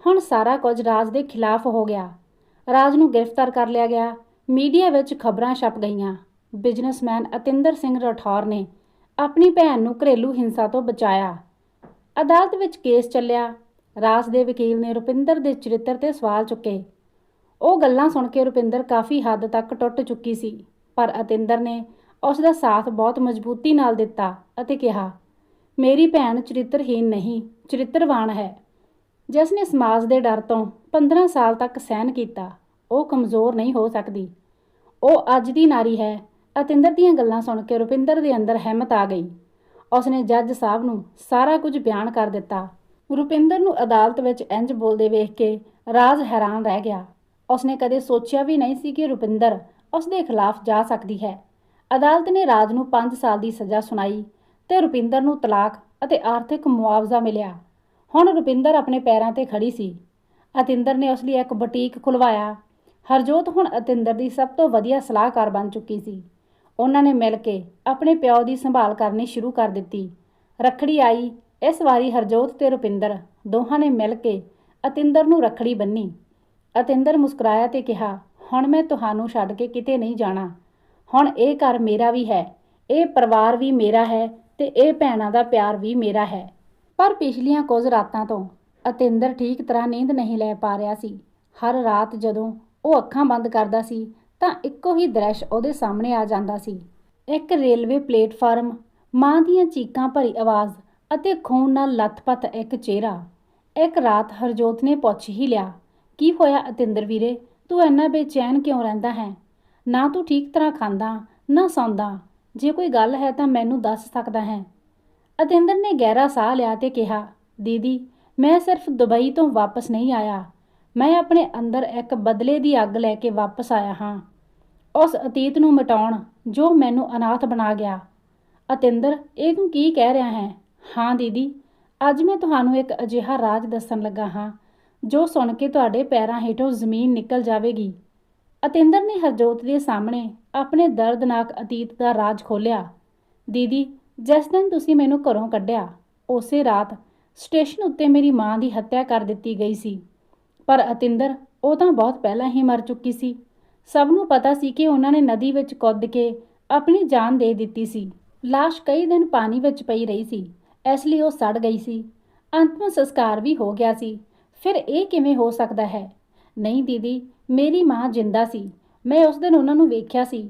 ਹੁਣ ਸਾਰਾ ਕੁਝ ਰਾਜ ਦੇ ਖਿਲਾਫ ਹੋ ਗਿਆ। ਰਾਜ ਨੂੰ ਗ੍ਰਿਫਤਾਰ ਕਰ ਲਿਆ ਗਿਆ। ਮੀਡੀਆ ਵਿੱਚ ਖਬਰਾਂ ਛਪ ਗਈਆਂ। ਬਿਜ਼ਨਸਮੈਨ ਅਤਿੰਦਰ ਸਿੰਘ ਰਠੌਰ ਨੇ ਆਪਣੀ ਭੈਣ ਨੂੰ ਘਰੇਲੂ ਹਿੰਸਾ ਤੋਂ ਬਚਾਇਆ। ਅਦਾਲਤ ਵਿੱਚ ਕੇਸ ਚੱਲਿਆ। ਰਾਜ ਦੇ ਵਕੀਲ ਨੇ ਰੁਪਿੰਦਰ ਦੇ ਚਰਿੱਤਰ ਤੇ ਸਵਾਲ ਚੁੱਕੇ। ਉਹ ਗੱਲਾਂ ਸੁਣ ਕੇ ਰੁਪਿੰਦਰ ਕਾਫੀ ਹੱਦ ਤੱਕ ਟੁੱਟ ਚੁੱਕੀ ਸੀ, ਪਰ ਅਤਿੰਦਰ ਨੇ ਉਸ ਦਾ ਸਾਥ ਬਹੁਤ ਮਜ਼ਬੂਤੀ ਨਾਲ ਦਿੱਤਾ ਅਤੇ ਕਿਹਾ, ਮੇਰੀ ਭੈਣ ਚਰਿੱਤਰਹੀਣ ਨਹੀਂ, ਚਰਿੱਤਰਵਾਨ ਹੈ। ਜਿਸ ਨੇ ਸਮਾਜ ਦੇ ਡਰ ਤੋਂ 15 ਸਾਲ ਤੱਕ ਸਹਿਨ ਕੀਤਾ, ਉਹ ਕਮਜ਼ੋਰ ਨਹੀਂ ਹੋ ਸਕਦੀ। ਉਹ ਅੱਜ ਦੀ ਨਾਰੀ ਹੈ, ਅਤਿੰਦਰ ਦੀਆਂ ਗੱਲਾਂ ਸੁਣ ਕੇ ਰੁਪਿੰਦਰ ਦੇ ਅੰਦਰ ਹਿੰਮਤ ਆ ਗਈ। ਉਸਨੇ ਜੱਜ ਸਾਹਿਬ ਨੂੰ ਸਾਰਾ ਕੁਝ ਬਿਆਨ ਕਰ ਦਿੱਤਾ। ਰੁਪਿੰਦਰ ਨੂੰ ਅਦਾਲਤ ਵਿੱਚ ਇੰਜ ਬੋਲਦੇ ਵੇਖ ਕੇ ਰਾਜ ਹੈਰਾਨ ਰਹਿ ਗਿਆ। ਉਸਨੇ ਕਦੇ ਸੋਚਿਆ ਵੀ ਨਹੀਂ ਸੀ ਕਿ ਰੁਪਿੰਦਰ ਉਸ ਦੇ ਖਿਲਾਫ ਜਾ ਸਕਦੀ ਹੈ। ਅਦਾਲਤ ਨੇ ਰਾਜ ਨੂੰ 5 ਸਾਲ ਦੀ ਸਜ਼ਾ ਸੁਣਾਈ ਤੇ ਰੁਪਿੰਦਰ ਨੂੰ ਤਲਾਕ ਅਤੇ ਆਰਥਿਕ ਮੁਆਵਜ਼ਾ ਮਿਲਿਆ। ਹੁਣ ਰੁਪਿੰਦਰ ਆਪਣੇ ਪੈਰਾਂ ਤੇ ਖੜੀ ਸੀ। ਅਤਿੰਦਰ ਨੇ ਉਸ ਲਈ ਇੱਕ ਬੁਟੀਕ ਖੁਲਵਾਇਆ। ਹਰਜੋਤ ਹੁਣ ਅਤਿੰਦਰ ਦੀ ਸਭ ਤੋਂ ਵਧੀਆ ਸਲਾਹਕਾਰ ਬਣ ਚੁੱਕੀ ਸੀ। ਉਹਨਾਂ ਨੇ ਮਿਲ ਕੇ ਆਪਣੇ ਪਿਓ ਦੀ ਸੰਭਾਲ ਕਰਨੀ ਸ਼ੁਰੂ ਕਰ ਦਿੱਤੀ। ਰੱਖੜੀ ਆਈ। ਇਸ ਵਾਰੀ ਹਰਜੋਤ ਤੇ ਰੁਪਿੰਦਰ ਦੋਹਾਂ ਨੇ ਮਿਲ ਕੇ ਅਤਿੰਦਰ ਨੂੰ ਰੱਖੜੀ ਬੰਨੀ। ਅਤਿੰਦਰ ਮੁਸਕਰਾਇਆ ਤੇ ਕਿਹਾ, ਹੁਣ ਮੈਂ ਤੁਹਾਨੂੰ ਛੱਡ ਕੇ ਕਿਤੇ ਨਹੀਂ ਜਾਣਾ। ਹੁਣ ਇਹ ਘਰ ਮੇਰਾ ਵੀ ਹੈ, ਇਹ ਪਰਿਵਾਰ ਵੀ ਮੇਰਾ ਹੈ ਤੇ ਇਹ ਭੈਣਾਂ ਦਾ ਪਿਆਰ ਵੀ ਮੇਰਾ ਹੈ। ਪਰ ਪਿਛਲੀਆਂ ਕੁਝ ਰਾਤਾਂ ਤੋਂ ਅਤਿੰਦਰ ਠੀਕ ਤਰ੍ਹਾਂ ਨੀਂਦ ਨਹੀਂ ਲੈ ਪਾ ਰਿਹਾ ਸੀ। ਹਰ ਰਾਤ ਜਦੋਂ ਉਹ ਅੱਖਾਂ ਬੰਦ ਕਰਦਾ ਸੀ, ਤਾਂ ਇੱਕੋ ਹੀ ਦ੍ਰਿਸ਼ ਉਹਦੇ ਸਾਹਮਣੇ ਆ ਜਾਂਦਾ ਸੀ। ਇੱਕ ਰੇਲਵੇ ਪਲੇਟਫਾਰਮ, ਮਾਂ ਦੀਆਂ ਚੀਕਾਂ ਭਰੀ ਆਵਾਜ਼ ਅਤੇ ਖੂਨ ਨਾਲ ਲੱਥਪੱਥ ਇੱਕ ਚਿਹਰਾ। ਇੱਕ ਰਾਤ ਹਰਜੋਤ ਨੇ ਪੁੱਛ ਹੀ ਲਿਆ, ਕੀ ਹੋਇਆ ਅਤਿੰਦਰ ਵੀਰੇ? ਤੂੰ ਇੰਨਾ ਬੇਚੈਨ ਕਿਉਂ ਰਹਿੰਦਾ ਹੈ? ਨਾ ਤੂੰ ਠੀਕ ਤਰ੍ਹਾਂ ਖਾਂਦਾ, ਨਾ ਸੌਂਦਾ। ਜੇ ਕੋਈ ਗੱਲ ਹੈ ਤਾਂ ਮੈਨੂੰ ਦੱਸ ਸਕਦਾ ਹੈ। ਅਤਿੰਦਰ ਨੇ ਗਹਿਰਾ ਸਾਹ ਲਿਆ ਤੇ ਕਿਹਾ, ਦੀਦੀ, ਮੈਂ ਸਿਰਫ ਦੁਬਈ ਤੋਂ ਵਾਪਸ ਨਹੀਂ ਆਇਆ। ਮੈਂ ਆਪਣੇ ਅੰਦਰ ਇੱਕ ਬਦਲੇ ਦੀ ਅੱਗ ਲੈ ਕੇ ਵਾਪਸ ਆਇਆ ਹਾਂ। ਉਸ ਅਤੀਤ ਨੂੰ ਮਿਟਾਉਣ ਜੋ ਮੈਨੂੰ ਅਨਾਥ ਬਣਾ ਗਿਆ। ਅਤਿੰਦਰ ਇਹ ਤੂੰ ਕੀ ਕਹਿ ਰਿਹਾ ਹੈ? ਹਾਂ, ਦੀਦੀ, ਅੱਜ ਮੈਂ ਤੁਹਾਨੂੰ ਇੱਕ ਅਜਿਹਾ ਰਾਜ ਦੱਸਣ ਲੱਗਾ ਹਾਂ, ਜੋ ਸੁਣ ਕੇ ਤੁਹਾਡੇ ਪੈਰਾਂ ਹੇਠੋਂ ਜ਼ਮੀਨ ਨਿਕਲ ਜਾਵੇਗੀ ਅਤਿੰਦਰ ਨੇ ਹਰਜੋਤ ਦੇ ਸਾਹਮਣੇ ਆਪਣੇ ਦਰਦਨਾਕ ਅਤੀਤ ਦਾ ਰਾਜ ਖੋਲ੍ਹਿਆ। ਦੀਦੀ ਜਿਸ ਦਿਨ ਤੁਸੀਂ ਮੈਨੂੰ ਘਰੋਂ ਕੱਢਿਆ, ਉਸੇ ਰਾਤ ਸਟੇਸ਼ਨ ਉੱਤੇ ਮੇਰੀ ਮਾਂ ਦੀ ਹੱਤਿਆ ਕਰ ਦਿੱਤੀ ਗਈ ਸੀ। ਪਰ ਅਤਿੰਦਰ ਉਹ ਤਾਂ ਬਹੁਤ ਪਹਿਲਾਂ ਹੀ ਮਰ ਚੁੱਕੀ ਸੀ। ਸਭ ਨੂੰ ਪਤਾ ਸੀ ਕਿ ਉਹਨਾਂ ਨੇ ਨਦੀ ਵਿੱਚ ਕੁੱਦ ਕੇ ਆਪਣੀ ਜਾਨ ਦੇ ਦਿੱਤੀ ਸੀ। ਲਾਸ਼ ਕਈ ਦਿਨ ਪਾਣੀ ਵਿੱਚ ਪਈ ਰਹੀ ਸੀ, ਇਸ ਲਈ ਉਹ ਸੜ ਗਈ ਸੀ। ਅੰਤਮ ਸੰਸਕਾਰ ਵੀ ਹੋ ਗਿਆ ਸੀ। ਫਿਰ ਇਹ ਕਿਵੇਂ ਹੋ ਸਕਦਾ ਹੈ? ਨਹੀਂ ਦੀਦੀ, ਮੇਰੀ ਮਾਂ ਜਿੰਦਾ ਸੀ। ਮੈਂ ਉਸ ਦਿਨ ਉਹਨਾਂ ਨੂੰ ਵੇਖਿਆ ਸੀ।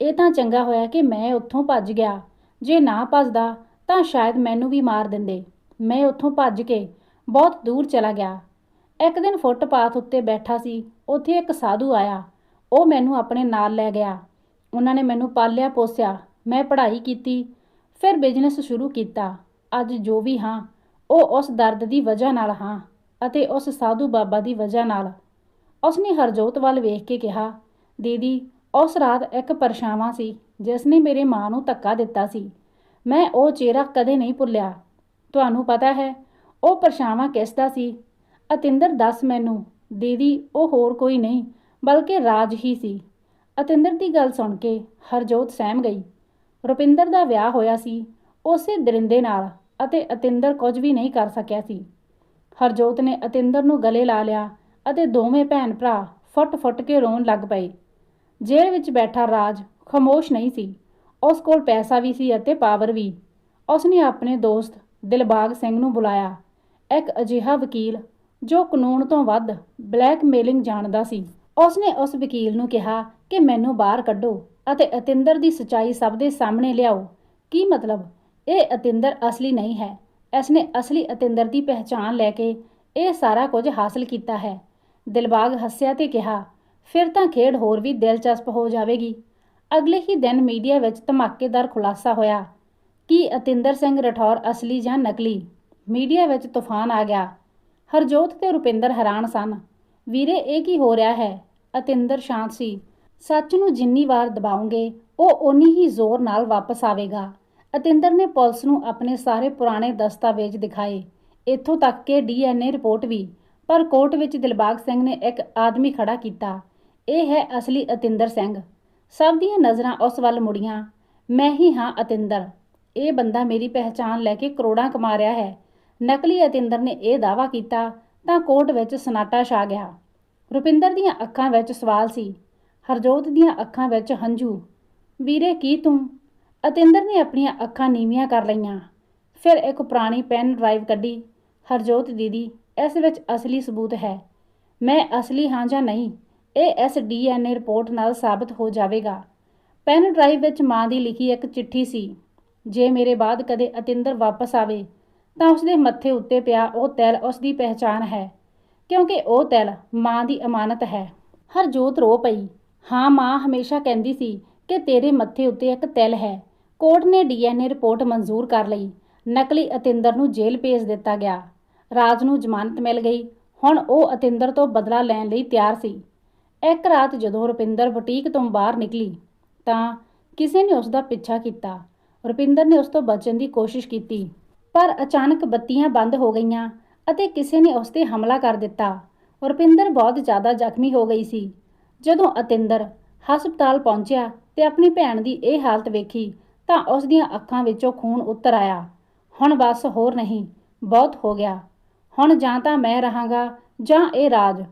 ਇਹ ਤਾਂ ਚੰਗਾ ਹੋਇਆ ਕਿ ਮੈਂ ਉੱਥੋਂ ਭੱਜ ਗਿਆ। ਜੇ ਨਾ ਭੱਜਦਾ, ਤਾਂ ਸ਼ਾਇਦ ਮੈਨੂੰ ਵੀ ਮਾਰ ਦਿੰਦੇ। ਮੈਂ ਉੱਥੋਂ ਭੱਜ ਕੇ ਬਹੁਤ ਦੂਰ ਚਲਾ ਗਿਆ। ਇੱਕ ਦਿਨ ਫੁੱਟਪਾਥ ਉੱਤੇ ਬੈਠਾ ਸੀ, ਉੱਥੇ ਇੱਕ ਸਾਧੂ ਆਇਆ। ਉਹ ਮੈਨੂੰ ਆਪਣੇ ਨਾਲ ਲੈ ਗਿਆ। ਉਹਨਾਂ ਨੇ ਮੈਨੂੰ ਪਾਲਿਆ ਪੋਸਿਆ। ਮੈਂ ਪੜ੍ਹਾਈ ਕੀਤੀ, ਫਿਰ ਬਿਜ਼ਨਸ ਸ਼ੁਰੂ ਕੀਤਾ। ਅੱਜ ਜੋ ਵੀ ਹਾਂ, ਉਹ ਉਸ ਦਰਦ ਦੀ ਵਜ੍ਹਾ ਨਾਲ ਹਾਂ ਅਤੇ ਉਸ ਸਾਧੂ ਬਾਬਾ ਦੀ ਵਜ੍ਹਾ ਨਾਲ। ਉਸਨੇ ਹਰਜੋਤ ਵੱਲ ਵੇਖ ਕੇ ਕਿਹਾ, ਦੀਦੀ, ਉਸ ਰਾਤ ਇੱਕ ਪਰਛਾਵਾਂ ਸੀ। ਜਿਸ ਨੇ ਮੇਰੇ ਮਾਂ ਨੂੰ ਧੱਕਾ ਦਿੱਤਾ ਸੀ। ਮੈਂ ਉਹ ਚਿਹਰਾ ਕਦੇ ਨਹੀਂ ਭੁੱਲਿਆ। ਤੁਹਾਨੂੰ ਪਤਾ ਹੈ, ਉਹ ਪਰਛਾਵਾਂ ਕਿਸ ਦਾ ਸੀ? ਅਤਿੰਦਰ ਦੱਸ ਮੈਨੂੰ, ਦੀਦੀ, ਉਹ ਹੋਰ ਕੋਈ ਨਹੀਂ, ਬਲਕਿ ਰਾਜ ਹੀ ਸੀ। ਅਤਿੰਦਰ ਦੀ ਗੱਲ ਸੁਣ ਕੇ ਹਰਜੋਤ ਸਹਿਮ ਗਈ। ਰੁਪਿੰਦਰ ਦਾ ਵਿਆਹ ਹੋਇਆ ਸੀ, ਉਸੇ ਦਰਿੰਦੇ ਨਾਲ, ਅਤੇ ਅਤਿੰਦਰ ਕੁਝ ਵੀ ਨਹੀਂ ਕਰ ਸਕਿਆ ਸੀ। ਹਰਜੋਤ ਨੇ ਅਤਿੰਦਰ ਨੂੰ ਗਲੇ ਲਾ ਲਿਆ, ਅਤੇ ਦੋਵੇਂ ਭੈਣ ਭਰਾ ਫੁੱਟ-ਫੁੱਟ ਕੇ ਰੋਣ ਲੱਗ ਪਏ। ਜੇਲ੍ਹ ਵਿੱਚ ਬੈਠਾ ਰਾਜ ਖਮੋਸ਼ ਨਹੀਂ ਸੀ। ਉਸ ਕੋਲ ਪੈਸਾ ਵੀ ਸੀ ਅਤੇ ਪਾਵਰ ਵੀ। ਉਸਨੇ ਆਪਣੇ ਦੋਸਤ ਦਿਲਬਾਗ ਸਿੰਘ ਨੂੰ ਬੁਲਾਇਆ। ਇੱਕ ਅਜਿਹਾ ਵਕੀਲ ਜੋ ਕਾਨੂੰਨ ਤੋਂ ਵੱਧ ਬਲੈਕਮੇਲਿੰਗ ਜਾਣਦਾ ਸੀ। ਉਸਨੇ ਉਸ ਵਕੀਲ ਨੂੰ ਕਿਹਾ ਕਿ ਮੈਨੂੰ ਬਾਹਰ ਕੱਢੋ ਅਤੇ ਅਤਿੰਦਰ ਦੀ ਸਚਾਈ ਸਭ ਦੇ ਸਾਹਮਣੇ ਲਿਆਓ। ਕੀ ਮਤਲਬ? ਇਹ ਅਤਿੰਦਰ ਅਸਲੀ ਨਹੀਂ ਹੈ। ਇਸਨੇ ਅਸਲੀ ਅਤਿੰਦਰ ਦੀ ਪਹਿਚਾਣ ਲੈ ਕੇ ਇਹ ਸਾਰਾ ਕੁਝ ਹਾਸਲ ਕੀਤਾ ਹੈ। ਦਿਲਬਾਗ ਹੱਸਿਆ ਤੇ ਕਿਹਾ, ਫਿਰ ਤਾਂ ਖੇਡ ਹੋਰ ਵੀ ਦਿਲਚਸਪ ਹੋ ਜਾਵੇਗੀ। ਅਗਲੇ ਹੀ ਦਿਨ ਮੀਡੀਆ ਵਿੱਚ ਧਮਾਕੇਦਾਰ ਖੁਲਾਸਾ ਹੋਇਆ। ਕਿ ਅਤਿੰਦਰ ਸਿੰਘ ਰਠੌਰ ਅਸਲੀ ਜਾਂ ਨਕਲੀ? ਮੀਡੀਆ ਵਿੱਚ ਤੂਫਾਨ ਆ ਗਿਆ। ਹਰਜੋਤ ਤੇ ਰੁਪਿੰਦਰ ਹੈਰਾਨ ਸਨ। ਵੀਰੇ, ਇਹ ਕੀ ਹੋ ਰਿਹਾ ਹੈ? ਅਤਿੰਦਰ ਸ਼ਾਂਤ ਸੀ। ਸੱਚ ਨੂੰ ਜਿੰਨੀ ਵਾਰ ਦਬਾਉਂਗੇ, ਉਹ ਓਨੀ ਹੀ ਜ਼ੋਰ ਨਾਲ ਵਾਪਸ ਆਵੇਗਾ। ਅਤਿੰਦਰ ਨੇ ਪੁਲਿਸ ਨੂੰ ਆਪਣੇ ਸਾਰੇ ਪੁਰਾਣੇ ਦਸਤਾਵੇਜ਼ ਦਿਖਾਏ। ਇੱਥੋਂ ਤੱਕ ਕਿ ਡੀਐਨਏ ਰਿਪੋਰਟ ਵੀ। ਪਰ ਕੋਰਟ ਵਿੱਚ ਦਿਲਬਾਗ ਸਿੰਘ ਨੇ ਇੱਕ ਆਦਮੀ ਖੜਾ ਕੀਤਾ। ਇਹ ਹੈ ਅਸਲੀ ਅਤਿੰਦਰ ਸਿੰਘ। ਸਭ ਦੀਆਂ ਨਜ਼ਰਾਂ ਉਸ ਵੱਲ ਮੁੜੀਆਂ। ਮੈਂ ਹੀ ਹਾਂ ਅਤਿੰਦਰ। ਇਹ ਬੰਦਾ ਮੇਰੀ ਪਹਿਚਾਣ ਲੈ ਕੇ ਕਰੋੜਾਂ ਕਮਾ ਰਿਹਾ ਹੈ। ਨਕਲੀ ਅਤਿੰਦਰ ਨੇ ਇਹ ਦਾਅਵਾ ਕੀਤਾ ਤਾਂ ਕੋਰਟ ਵਿੱਚ ਸਨਾਟਾ ਛਾ ਗਿਆ। ਰੁਪਿੰਦਰ ਦੀਆਂ ਅੱਖਾਂ ਵਿੱਚ ਸਵਾਲ ਸੀ। ਹਰਜੋਤ ਦੀਆਂ ਅੱਖਾਂ ਵਿੱਚ ਹੰਝੂ। ਵੀਰੇ, ਕੀ ਤੂੰ? ਅਤਿੰਦਰ ਨੇ ਆਪਣੀਆਂ ਅੱਖਾਂ ਨੀਵੀਆਂ ਕਰ ਲਈਆਂ। ਫਿਰ ਇੱਕ ਪੁਰਾਣੀ ਪੈਨ ਡਰਾਈਵ ਕੱਢੀ। ਹਰਜੋਤ ਦੀਦੀ, ਇਸ ਵਿੱਚ ਅਸਲੀ ਸਬੂਤ ਹੈ। ਮੈਂ ਅਸਲੀ ਹਾਂ ਜਾਂ ਨਹੀਂ? ਇਹ ਇਸ ਡੀਐਨਏ ਰਿਪੋਰਟ ਨਾਲ ਸਾਬਤ ਹੋ ਜਾਵੇਗਾ। ਪੈਨ ਡਰਾਈਵ ਵਿੱਚ ਮਾਂ ਦੀ ਲਿਖੀ ਇੱਕ ਚਿੱਠੀ ਸੀ, ਜੇ ਮੇਰੇ ਬਾਅਦ ਕਦੇ ਅਤਿੰਦਰ ਵਾਪਸ ਆਵੇ, ਤਾਂ ਉਸਦੇ ਮੱਥੇ ਉੱਤੇ ਪਿਆ ਉਹ ਤੈਲ ਉਸ ਦੀ ਪਹਿਚਾਨ ਹੈ, ਕਿਉਂਕਿ ਉਹ ਤੈਲ ਮਾਂ ਦੀ ਅਮਾਨਤ ਹੈ। ਹਰਜੋਤ ਰੋ ਪਈ। ਹਾਂ, ਮਾਂ ਹਮੇਸ਼ਾ ਕਹਿੰਦੀ ਸੀ ਕਿ ਤੇਰੇ ਮੱਥੇ ਉੱਤੇ ਇੱਕ ਤੈਲ ਹੈ। ਕੋਰਟ ਨੇ ਡੀਐਨਏ ਰਿਪੋਰਟ ਮਨਜ਼ੂਰ ਕਰ ਲਈ। ਨਕਲੀ ਅਤਿੰਦਰ ਨੂੰ ਜੇਲ੍ਹ ਭੇਜ ਦਿੱਤਾ ਗਿਆ। ਰਾਜ ਨੂੰ ਜ਼ਮਾਨਤ ਮਿਲ ਗਈ। ਹੁਣ ਉਹ ਅਤਿੰਦਰ ਤੋਂ ਬਦਲਾ ਲੈਣ ਲਈ ਤਿਆਰ ਸੀ। ਇੱਕ ਰਾਤ ਜਦੋਂ ਰੁਪਿੰਦਰ ਬੁਟੀਕ ਤੋਂ ਬਾਹਰ ਨਿਕਲੀ ਤਾਂ ਕਿਸੇ ਨੇ ਉਸ ਦਾ ਪਿੱਛਾ ਕੀਤਾ। ਰੁਪਿੰਦਰ ਨੇ ਉਸ ਤੋਂ ਬਚਣ ਦੀ ਕੋਸ਼ਿਸ਼ ਕੀਤੀ, ਪਰ ਅਚਾਨਕ ਬੱਤੀਆਂ ਬੰਦ ਹੋ ਗਈਆਂ ਅਤੇ ਕਿਸੇ ਨੇ ਉਸ ਤੇ ਹਮਲਾ ਕਰ ਦਿੱਤਾ। ਰੁਪਿੰਦਰ ਬਹੁਤ ਜ਼ਿਆਦਾ ਜ਼ਖਮੀ ਹੋ ਗਈ ਸੀ। ਜਦੋਂ ਅਤਿੰਦਰ ਹਸਪਤਾਲ ਪਹੁੰਚਿਆ ਤੇ ਆਪਣੀ ਭੈਣ ਦੀ ਇਹ ਹਾਲਤ ਵੇਖੀ ਤਾਂ ਉਸ ਦੀਆਂ ਅੱਖਾਂ ਵਿੱਚੋਂ ਖੂਨ ਉੱਤਰ ਆਇਆ। ਹੁਣ ਬਸ ਹੋਰ ਨਹੀਂ, ਬਹੁਤ ਹੋ ਗਿਆ। ਹੁਣ ਜਾਂ ਤਾਂ ਮੈਂ ਰਹਾਂਗਾ ਜਾਂ ਇਹ ਰਾਜ।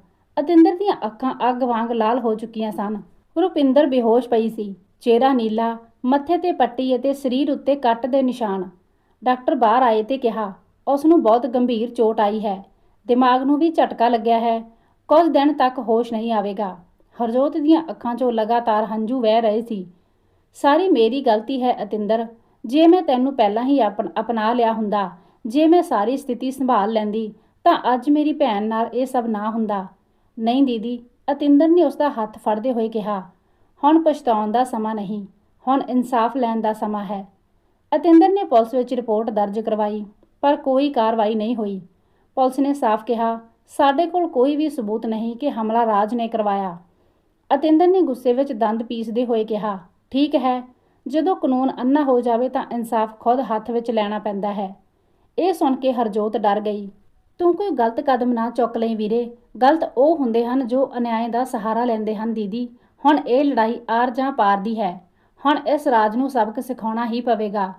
ਅਤਿੰਦਰ ਦੀਆਂ ਅੱਖਾਂ ਅੱਗ ਵਾਂਗ ਲਾਲ ਹੋ ਚੁੱਕੀਆਂ ਸਨ। ਰੁਪਿੰਦਰ ਬੇਹੋਸ਼ ਪਈ ਸੀ। ਚਿਹਰਾ ਨੀਲਾ, ਮੱਥੇ ਤੇ ਪੱਟੀ ਅਤੇ ਸਰੀਰ ਉੱਤੇ ਕੱਟ ਦੇ ਨਿਸ਼ਾਨ। ਡਾਕਟਰ ਬਾਹਰ ਆਏ ਤੇ ਕਿਹਾ, ਉਸ ਨੂੰ ਬਹੁਤ ਗੰਭੀਰ ਚੋਟ ਆਈ ਹੈ। ਦਿਮਾਗ ਨੂੰ ਵੀ ਝਟਕਾ ਲੱਗਿਆ ਹੈ। ਕੁਝ ਦਿਨ ਤੱਕ ਹੋਸ਼ ਨਹੀਂ ਆਵੇਗਾ ਹਰਜੋਤ ਦੀਆਂ ਅੱਖਾਂ 'ਚੋਂ ਲਗਾਤਾਰ ਹੰਝੂ ਵਹਿ ਰਹੇ ਸੀ। ਸਾਰੀ ਮੇਰੀ ਗਲਤੀ ਹੈ ਅਤਿੰਦਰ। ਜੇ ਮੈਂ ਤੈਨੂੰ ਪਹਿਲਾਂ ਹੀ ਆਪਨ ਅਪਣਾ ਲਿਆ ਹੁੰਦਾ, ਜੇ ਮੈਂ ਸਾਰੀ ਸਥਿਤੀ ਸੰਭਾਲ ਲੈਂਦੀ, ਤਾਂ ਅੱਜ ਮੇਰੀ ਭੈਣ ਨਾਲ ਇਹ ਸਭ ਨਾ ਹੁੰਦਾ। ਨਹੀਂ ਦੀਦੀ, ਅਤਿੰਦਰ ਨੇ ਉਸ ਦਾ ਹੱਥ ਫੜਦੇ ਹੋਏ ਕਿਹਾ, ਹੁਣ ਪਛਤਾਉਣ ਦਾ ਸਮਾਂ ਨਹੀਂ, ਹੁਣ ਇਨਸਾਫ ਲੈਣ ਦਾ ਸਮਾਂ ਹੈ। ਅਤਿੰਦਰ ਨੇ ਪੁਲਿਸ ਵਿੱਚ ਰਿਪੋਰਟ ਦਰਜ ਕਰਵਾਈ, ਪਰ ਕੋਈ ਕਾਰਵਾਈ ਨਹੀਂ ਹੋਈ। ਪੁਲਿਸ ਨੇ ਸਾਫ਼ ਕਿਹਾ, ਸਾਡੇ ਕੋਲ ਕੋਈ ਵੀ ਸਬੂਤ ਨਹੀਂ ਕਿ ਹਮਲਾ ਰਾਜ ਨੇ ਕਰਵਾਇਆ। ਅਤਿੰਦਰ ਨੇ ਗੁੱਸੇ ਵਿੱਚ ਦੰਦ ਪੀਸਦੇ ਹੋਏ ਕਿਹਾ, ਠੀਕ ਹੈ, ਜਦੋਂ ਕਾਨੂੰਨ ਅੰਨਾ ਹੋ ਜਾਵੇ ਤਾਂ ਇਨਸਾਫ ਖੁਦ ਹੱਥ ਵਿੱਚ ਲੈਣਾ ਪੈਂਦਾ ਹੈ। ਇਹ ਸੁਣ ਕੇ ਹਰਜੋਤ ਡਰ ਗਈ। ਤੂੰ ਕੋਈ ਗਲਤ ਕਦਮ ਨਾ ਚੁੱਕ ਲਈ ਵੀਰੇ। ਗਲਤ ਉਹ ਹੁੰਦੇ ਹਨ ਜੋ ਅਨਿਆਏ ਦਾ ਸਹਾਰਾ ਲੈਂਦੇ ਹਨ, ਦੀਦੀ। ਹੁਣ ਇਹ ਲੜਾਈ ਆਰ ਜਾਂ ਪਾਰ ਦੀ ਹੈ। ਹੁਣ ਇਸ ਰਾਜ ਨੂੰ ਸਬਕ ਸਿਖਾਉਣਾ ਹੀ ਪਵੇਗਾ।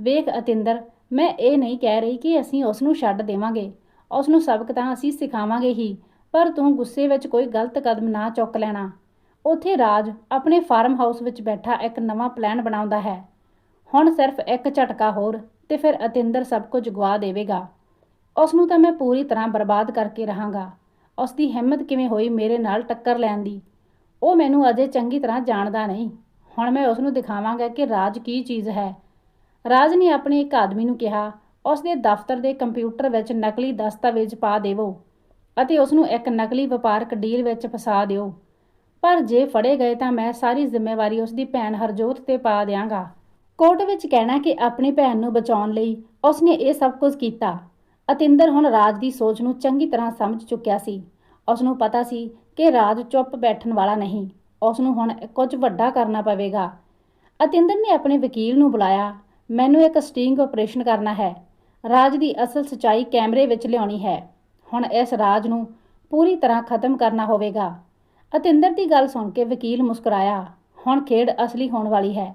ਵੇਖ ਅਤਿੰਦਰ, ਮੈਂ ਇਹ ਨਹੀਂ ਕਹਿ ਰਹੀ ਕਿ ਅਸੀਂ ਉਸ ਨੂੰ ਛੱਡ ਦੇਵਾਂਗੇ। ਉਸ ਨੂੰ ਸਬਕ ਤਾਂ ਅਸੀਂ ਸਿਖਾਵਾਂਗੇ ਹੀ, ਪਰ ਤੂੰ ਗੁੱਸੇ ਵਿੱਚ ਕੋਈ ਗਲਤ ਕਦਮ ਨਾ ਚੁੱਕ ਲੈਣਾ। ਉੱਥੇ ਰਾਜ ਆਪਣੇ ਫਾਰਮ ਹਾਊਸ ਵਿੱਚ ਬੈਠਾ ਇੱਕ ਨਵਾਂ ਪਲਾਨ ਬਣਾਉਂਦਾ ਹੈ। ਹੁਣ ਸਿਰਫ ਇੱਕ ਝਟਕਾ ਹੋਰ, ਤੇ ਫਿਰ ਅਤਿੰਦਰ ਸਭ ਕੁਝ ਗਵਾ ਦੇਵੇਗਾ। ਉਸ ਨੂੰ ਤਾਂ ਮੈਂ ਪੂਰੀ ਤਰ੍ਹਾਂ ਬਰਬਾਦ ਕਰਕੇ ਰਹਾਂਗਾ। ਉਸ ਦੀ ਹਿੰਮਤ ਕਿਵੇਂ ਹੋਈ ਮੇਰੇ ਨਾਲ ਟੱਕਰ ਲੈਣ ਦੀ? ਉਹ ਮੈਨੂੰ ਅਜੇ ਚੰਗੀ ਤਰ੍ਹਾਂ ਜਾਣਦਾ ਨਹੀਂ। ਹੁਣ ਮੈਂ ਉਸ ਨੂੰ ਦਿਖਾਵਾਂਗਾ ਕਿ ਰਾਜ ਕੀ ਚੀਜ਼ ਹੈ। ਰਾਜ ਨੇ ਆਪਣੇ ਇੱਕ ਆਦਮੀ ਨੂੰ ਕਿਹਾ ਉਸ ਦੇ ਦਫ਼ਤਰ ਦੇ ਕੰਪਿਊਟਰ ਵਿੱਚ ਨਕਲੀ ਦਸਤਾਵੇਜ਼ ਪਾ ਦੇਵੋ ਅਤੇ ਉਸ ਨੂੰ ਇੱਕ ਨਕਲੀ ਵਪਾਰਕ ਡੀਲ ਵਿੱਚ ਫਸਾ ਦਿਓ। ਪਰ ਜੇ ਫੜੇ ਗਏ ਤਾਂ ਮੈਂ ਸਾਰੀ ਜ਼ਿੰਮੇਵਾਰੀ ਉਸ ਦੀ ਭੈਣ ਹਰਜੋਤ ਤੇ ਪਾ ਦਿਆਂਗਾ। ਕੋਰਟ ਵਿੱਚ ਕਹਿਣਾ ਕਿ ਆਪਣੀ ਭੈਣ ਨੂੰ ਬਚਾਉਣ ਲਈ ਉਸ ਨੇ ਇਹ ਸਭ ਕੁਝ ਕੀਤਾ। ਅਤਿੰਦਰ ਹੁਣ ਰਾਜ ਦੀ ਸੋਚ ਨੂੰ ਚੰਗੀ ਤਰ੍ਹਾਂ ਸਮਝ ਚੁੱਕਿਆ ਸੀ। ਉਸ ਨੂੰ ਪਤਾ ਸੀ ਕਿ ਰਾਜ ਚੁੱਪ ਬੈਠਣ ਵਾਲਾ ਨਹੀਂ। ਉਸ ਨੂੰ ਹੁਣ ਕੁਝ ਵੱਡਾ ਕਰਨਾ ਪਵੇਗਾ। ਅਤਿੰਦਰ ਨੇ ਆਪਣੇ ਵਕੀਲ ਨੂੰ ਬੁਲਾਇਆ। ਮੈਨੂੰ ਇੱਕ ਸਟਿੰਗ ਆਪਰੇਸ਼ਨ ਕਰਨਾ ਹੈ। ਰਾਜ ਦੀ ਅਸਲ ਸਚਾਈ ਕੈਮਰੇ ਵਿੱਚ ਲਿਆਉਣੀ ਹੈ। ਹੁਣ ਇਸ ਰਾਜ ਨੂੰ ਪੂਰੀ ਤਰ੍ਹਾਂ ਖਤਮ ਕਰਨਾ ਹੋਵੇਗਾ। ਅਤਿੰਦਰ ਦੀ ਗੱਲ ਸੁਣ ਕੇ ਵਕੀਲ ਮੁਸਕਰਾਇਆ। ਹੁਣ ਖੇਡ ਅਸਲੀ ਹੋਣ ਵਾਲੀ ਹੈ।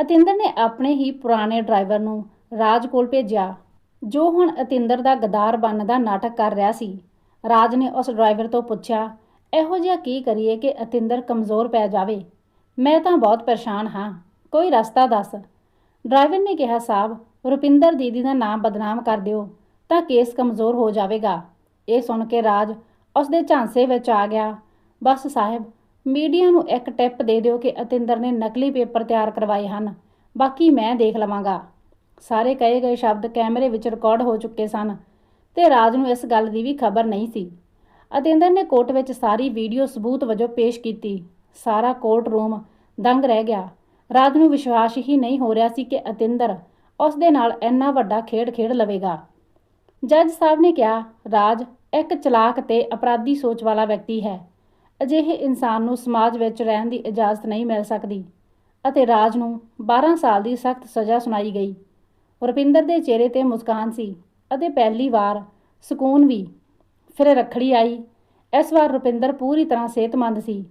ਅਤਿੰਦਰ ਨੇ ਆਪਣੇ ਹੀ ਪੁਰਾਣੇ ਡਰਾਈਵਰ ਨੂੰ ਰਾਜ ਕੋਲ ਭੇਜਿਆ। ਜੋ ਹੁਣ ਅਤਿੰਦਰ ਦਾ ਗਦਾਰ ਬਣਨ ਦਾ ਨਾਟਕ ਕਰ ਰਿਹਾ ਸੀ। ਰਾਜ ਨੇ ਉਸ ਡਰਾਈਵਰ ਤੋਂ ਪੁੱਛਿਆ, ਇਹੋ ਜਿਹਾ ਕੀ ਕਰੀਏ ਕਿ ਅਤਿੰਦਰ ਕਮਜ਼ੋਰ ਪੈ ਜਾਵੇ? ਮੈਂ ਤਾਂ ਬਹੁਤ ਪਰੇਸ਼ਾਨ ਹਾਂ। ਕੋਈ ਰਸਤਾ ਦੱਸ। ਡਰਾਈਵਰ ਨੇ ਕਿਹਾ ਸਾਹਿਬ ਰੁਪਿੰਦਰ ਦੀਦੀ ਦਾ ਨਾਮ ਬਦਨਾਮ ਕਰ ਦਿਓ, ਤਾਂ ਕੇਸ ਕਮਜ਼ੋਰ ਹੋ ਜਾਵੇਗਾ। ਇਹ ਸੁਣ ਕੇ ਰਾਜ ਉਸ ਦੇ ਝਾਂਸੇ ਵਿੱਚ ਆ ਗਿਆ। ਬਸ ਸਾਹਿਬ, ਮੀਡੀਆ ਨੂੰ ਇੱਕ ਟਿਪ ਦੇ ਦਿਓ ਕਿ ਅਤਿੰਦਰ ਨੇ ਨਕਲੀ ਪੇਪਰ ਤਿਆਰ ਕਰਵਾਏ ਹਨ। ਬਾਕੀ ਮੈਂ ਦੇਖ ਲਵਾਂਗਾ। ਸਾਰੇ ਕਹੇ ਗਏ ਸ਼ਬਦ ਕੈਮਰੇ ਵਿੱਚ ਰਿਕਾਰਡ ਹੋ ਚੁੱਕੇ ਸਨ ਤੇ ਰਾਜ ਨੂੰ ਇਸ ਗੱਲ ਦੀ ਵੀ ਖਬਰ ਨਹੀਂ ਸੀ। ਅਤਿੰਦਰ ਨੇ ਕੋਰਟ ਵਿੱਚ ਸਾਰੀ ਵੀਡੀਓ ਸਬੂਤ ਵਜੋਂ ਪੇਸ਼ ਕੀਤੀ। ਸਾਰਾ ਕੋਰਟ ਰੂਮ ਦੰਗ ਰਹਿ ਗਿਆ। ਰਾਜ ਨੂੰ ਵਿਸ਼ਵਾਸ ਹੀ ਨਹੀਂ ਹੋ ਰਿਹਾ ਸੀ ਕਿ ਅਤਿੰਦਰ ਉਸ ਦੇ ਨਾਲ ਇੰਨਾ ਵੱਡਾ ਖੇਡ ਖੇਡ ਲਵੇਗਾ। ਜੱਜ ਸਾਹਿਬ ਨੇ ਕਿਹਾ, ਰਾਜ, ਇੱਕ ਚਲਾਕ ਤੇ ਅਪਰਾਧੀ ਸੋਚ ਵਾਲਾ ਵਿਅਕਤੀ ਹੈ। ਅਜਿਹੇ ਇਨਸਾਨ ਨੂੰ ਸਮਾਜ ਵਿੱਚ ਰਹਿਣ ਦੀ ਇਜਾਜ਼ਤ ਨਹੀਂ ਮਿਲ ਸਕਦੀ। ਅਤੇ ਰਾਜ ਨੂੰ 12 ਸਾਲ ਦੀ ਸਖਤ ਸਜ਼ਾ ਸੁਣਾਈ ਗਈ। ਰੁਪਿੰਦਰ ਦੇ ਚਿਹਰੇ ਤੇ ਮੁਸਕਾਨ ਸੀ ਅਤੇ ਪਹਿਲੀ ਵਾਰ ਸਕੂਨ ਵੀ। ਫਿਰ ਰੱਖੜੀ ਆਈ। ਇਸ ਵਾਰ ਰੁਪਿੰਦਰ ਪੂਰੀ ਤਰ੍ਹਾਂ ਸਿਹਤਮੰਦ ਸੀ।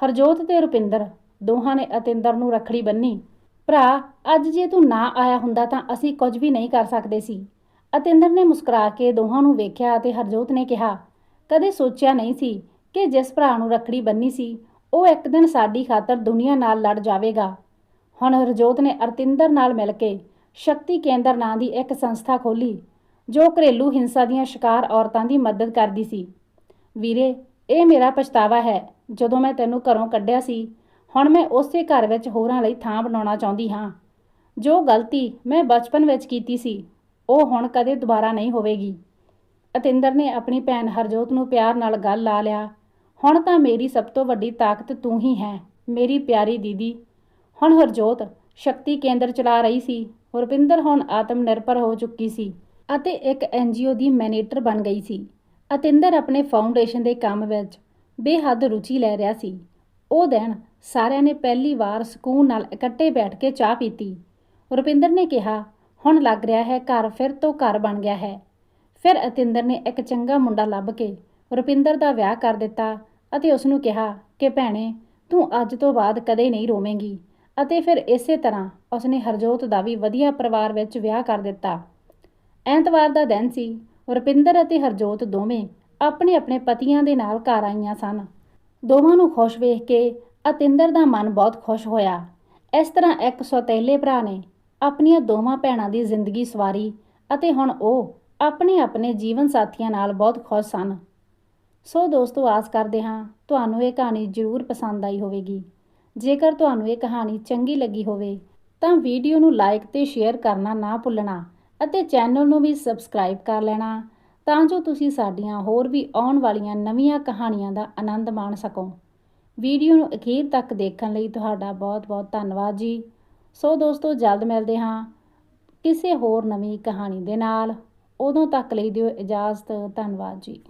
ਹਰਜੋਤ ਤੇ ਰੁਪਿੰਦਰ ਦੋਹਾਂ ਨੇ ਅਤਿੰਦਰ ਨੂੰ ਰੱਖੜੀ ਬੰਨੀ। ਭਰਾ, ਅੱਜ ਜੇ ਤੂੰ ਨਾ ਆਇਆ ਹੁੰਦਾ ਤਾਂ ਅਸੀਂ ਕੁਝ ਵੀ ਨਹੀਂ ਕਰ ਸਕਦੇ ਸੀ। ਅਤਿੰਦਰ ਨੇ ਮੁਸਕਰਾ ਕੇ ਦੋਹਾਂ ਨੂੰ ਵੇਖਿਆ ਅਤੇ ਹਰਜੋਤ ਨੇ ਕਿਹਾ, ਕਦੇ ਸੋਚਿਆ ਨਹੀਂ ਸੀ ਕਿ ਜਿਸ ਭਰਾ ਨੂੰ ਰੱਖੜੀ ਬੰਨੀ ਸੀ, ਉਹ ਇੱਕ ਦਿਨ ਸਾਡੀ ਖਾਤਰ ਦੁਨੀਆ ਨਾਲ ਲੜ ਜਾਵੇਗਾ। ਹੁਣ ਹਰਜੋਤ ਨੇ ਅਰਤਿੰਦਰ ਨਾਲ ਮਿਲ ਕੇ ਸ਼ਕਤੀ ਕੇਂਦਰ ਨਾਂ ਦੀ ਇੱਕ ਸੰਸਥਾ ਖੋਲੀ ਜੋ ਘਰੇਲੂ ਹਿੰਸਾ ਦੀਆਂ ਸ਼ਿਕਾਰ ਔਰਤਾਂ ਦੀ ਮਦਦ ਕਰਦੀ ਸੀ। ਵੀਰੇ, ਇਹ ਮੇਰਾ ਪਛਤਾਵਾ ਹੈ। ਜਦੋਂ ਮੈਂ ਤੈਨੂੰ ਘਰੋਂ ਕੱਢਿਆ ਸੀ, ਹੁਣ ਮੈਂ ਉਸੇ ਘਰ ਵਿੱਚ ਹੋਰਾਂ ਲਈ ਥਾਂ ਬਣਾਉਣਾ ਚਾਹੁੰਦੀ ਹਾਂ। ਜੋ ਗਲਤੀ ਮੈਂ ਬਚਪਨ ਵਿੱਚ ਕੀਤੀ ਸੀ, ਉਹ ਹੁਣ ਕਦੇ ਦੁਬਾਰਾ ਨਹੀਂ ਹੋਵੇਗੀ। ਅਤਿੰਦਰ ਨੇ ਆਪਣੀ ਭੈਣ ਹਰਜੋਤ ਨੂੰ ਪਿਆਰ ਨਾਲ ਗੱਲ ਲਾ ਲਿਆ। ਹੁਣ ਤਾਂ ਮੇਰੀ ਸਭ ਤੋਂ ਵੱਡੀ ਤਾਕਤ ਤੂੰ ਹੀ ਹੈ, ਮੇਰੀ ਪਿਆਰੀ ਦੀਦੀ। ਹੁਣ ਹਰਜੋਤ ਸ਼ਕਤੀ ਕੇਂਦਰ ਚਲਾ ਰਹੀ ਸੀ ਰੁਪਿੰਦਰ ਹੁਣ ਆਤਮ ਨਿਰਭਰ ਹੋ ਚੁੱਕੀ ਸੀ ਅਤੇ ਇੱਕ ਐਨਜੀਓ ਦੀ ਮੈਨੇਜਰ ਬਣ ਗਈ ਸੀ। ਅਤਿੰਦਰ ਆਪਣੇ ਫਾਊਂਡੇਸ਼ਨ ਦੇ ਕੰਮ ਵਿੱਚ ਬੇਹੱਦ ਰੁਚੀ ਲੈ ਰਿਹਾ ਸੀ। ਉਹ ਦਿਨ ਸਾਰਿਆਂ ਨੇ ਪਹਿਲੀ ਵਾਰ ਸਕੂਨ ਨਾਲ ਇਕੱਠੇ ਬੈਠ ਕੇ ਚਾਹ ਪੀਤੀ। ਰੁਪਿੰਦਰ ਨੇ ਕਿਹਾ, ਹੁਣ ਲੱਗ ਰਿਹਾ ਹੈ ਘਰ ਫਿਰ ਤੋਂ ਘਰ ਬਣ ਗਿਆ ਹੈ। ਫਿਰ ਅਤਿੰਦਰ ਨੇ ਇੱਕ ਚੰਗਾ ਮੁੰਡਾ ਲੱਭ ਕੇ ਰੁਪਿੰਦਰ ਦਾ ਵਿਆਹ ਕਰ ਦਿੱਤਾ ਅਤੇ ਉਸ ਨੂੰ ਕਿਹਾ ਕਿ ਭੈਣੇ, ਤੂੰ ਅੱਜ ਤੋਂ ਬਾਅਦ ਕਦੇ ਨਹੀਂ ਰੋਵੇਂਗੀ। ਅਤੇ ਫਿਰ ਇਸੇ ਤਰ੍ਹਾਂ ਉਸਨੇ ਹਰਜੋਤ ਦਾ ਵੀ ਵਧੀਆ ਪਰਿਵਾਰ ਵਿੱਚ ਵਿਆਹ ਕਰ ਦਿੱਤਾ। ਐਤਵਾਰ ਦਾ ਦਿਨ ਸੀ। ਰੁਪਿੰਦਰ ਅਤੇ ਹਰਜੋਤ ਦੋਵੇਂ ਆਪਣੇ ਆਪਣੇ ਪਤੀਆਂ ਦੇ ਨਾਲ ਘਰ ਆਈਆਂ ਸਨ। ਦੋਵਾਂ ਨੂੰ ਖੁਸ਼ ਵੇਖ ਕੇ ਅਤਿੰਦਰ ਦਾ ਮਨ ਬਹੁਤ ਖੁਸ਼ ਹੋਇਆ। ਇਸ ਤਰ੍ਹਾਂ ਇੱਕ ਸੌਤੇਲੇ ਭਰਾ ਨੇ ਆਪਣੀਆਂ ਦੋਵਾਂ ਭੈਣਾਂ ਦੀ ਜ਼ਿੰਦਗੀ ਸਵਾਰੀ ਅਤੇ ਹੁਣ ਉਹ ਆਪਣੇ ਆਪਣੇ ਜੀਵਨ ਸਾਥੀਆਂ ਨਾਲ ਬਹੁਤ ਖੁਸ਼ ਸਨ। ਸੋ ਦੋਸਤੋ, ਆਸ ਕਰਦੇ ਹਾਂ ਤੁਹਾਨੂੰ ਇਹ ਕਹਾਣੀ ਜ਼ਰੂਰ ਪਸੰਦ ਆਈ ਹੋਵੇਗੀ। ਜੇਕਰ ਤੁਹਾਨੂੰ ਇਹ ਕਹਾਣੀ ਚੰਗੀ ਲੱਗੀ ਹੋਵੇ, ਤਾਂ ਵੀਡੀਓ ਨੂੰ ਲਾਈਕ ਤੇ ਸ਼ੇਅਰ ਕਰਨਾ ਨਾ ਭੁੱਲਣਾ ਅਤੇ ਚੈਨਲ ਨੂੰ ਵੀ ਸਬਸਕ੍ਰਾਈਬ ਕਰ ਲੈਣਾ, ਤਾਂ ਜੋ ਤੁਸੀਂ ਸਾਡੀਆਂ ਹੋਰ ਵੀ ਆਉਣ ਵਾਲੀਆਂ ਨਵੀਆਂ ਕਹਾਣੀਆਂ ਦਾ ਆਨੰਦ ਮਾਣ ਸਕੋ। ਵੀਡੀਓ ਨੂੰ ਅਖੀਰ ਤੱਕ ਦੇਖਣ ਲਈ ਤੁਹਾਡਾ ਬਹੁਤ-ਬਹੁਤ ਧੰਨਵਾਦ ਜੀ। ਸੋ ਦੋਸਤੋ, ਜਲਦ ਮਿਲਦੇ ਹਾਂ ਕਿਸੇ ਹੋਰ ਨਵੀਂ ਕਹਾਣੀ ਦੇ ਨਾਲ। ਉਦੋਂ ਤੱਕ ਲਈ ਦਿਓ ਇਜਾਜ਼ਤ, ਧੰਨਵਾਦ ਜੀ।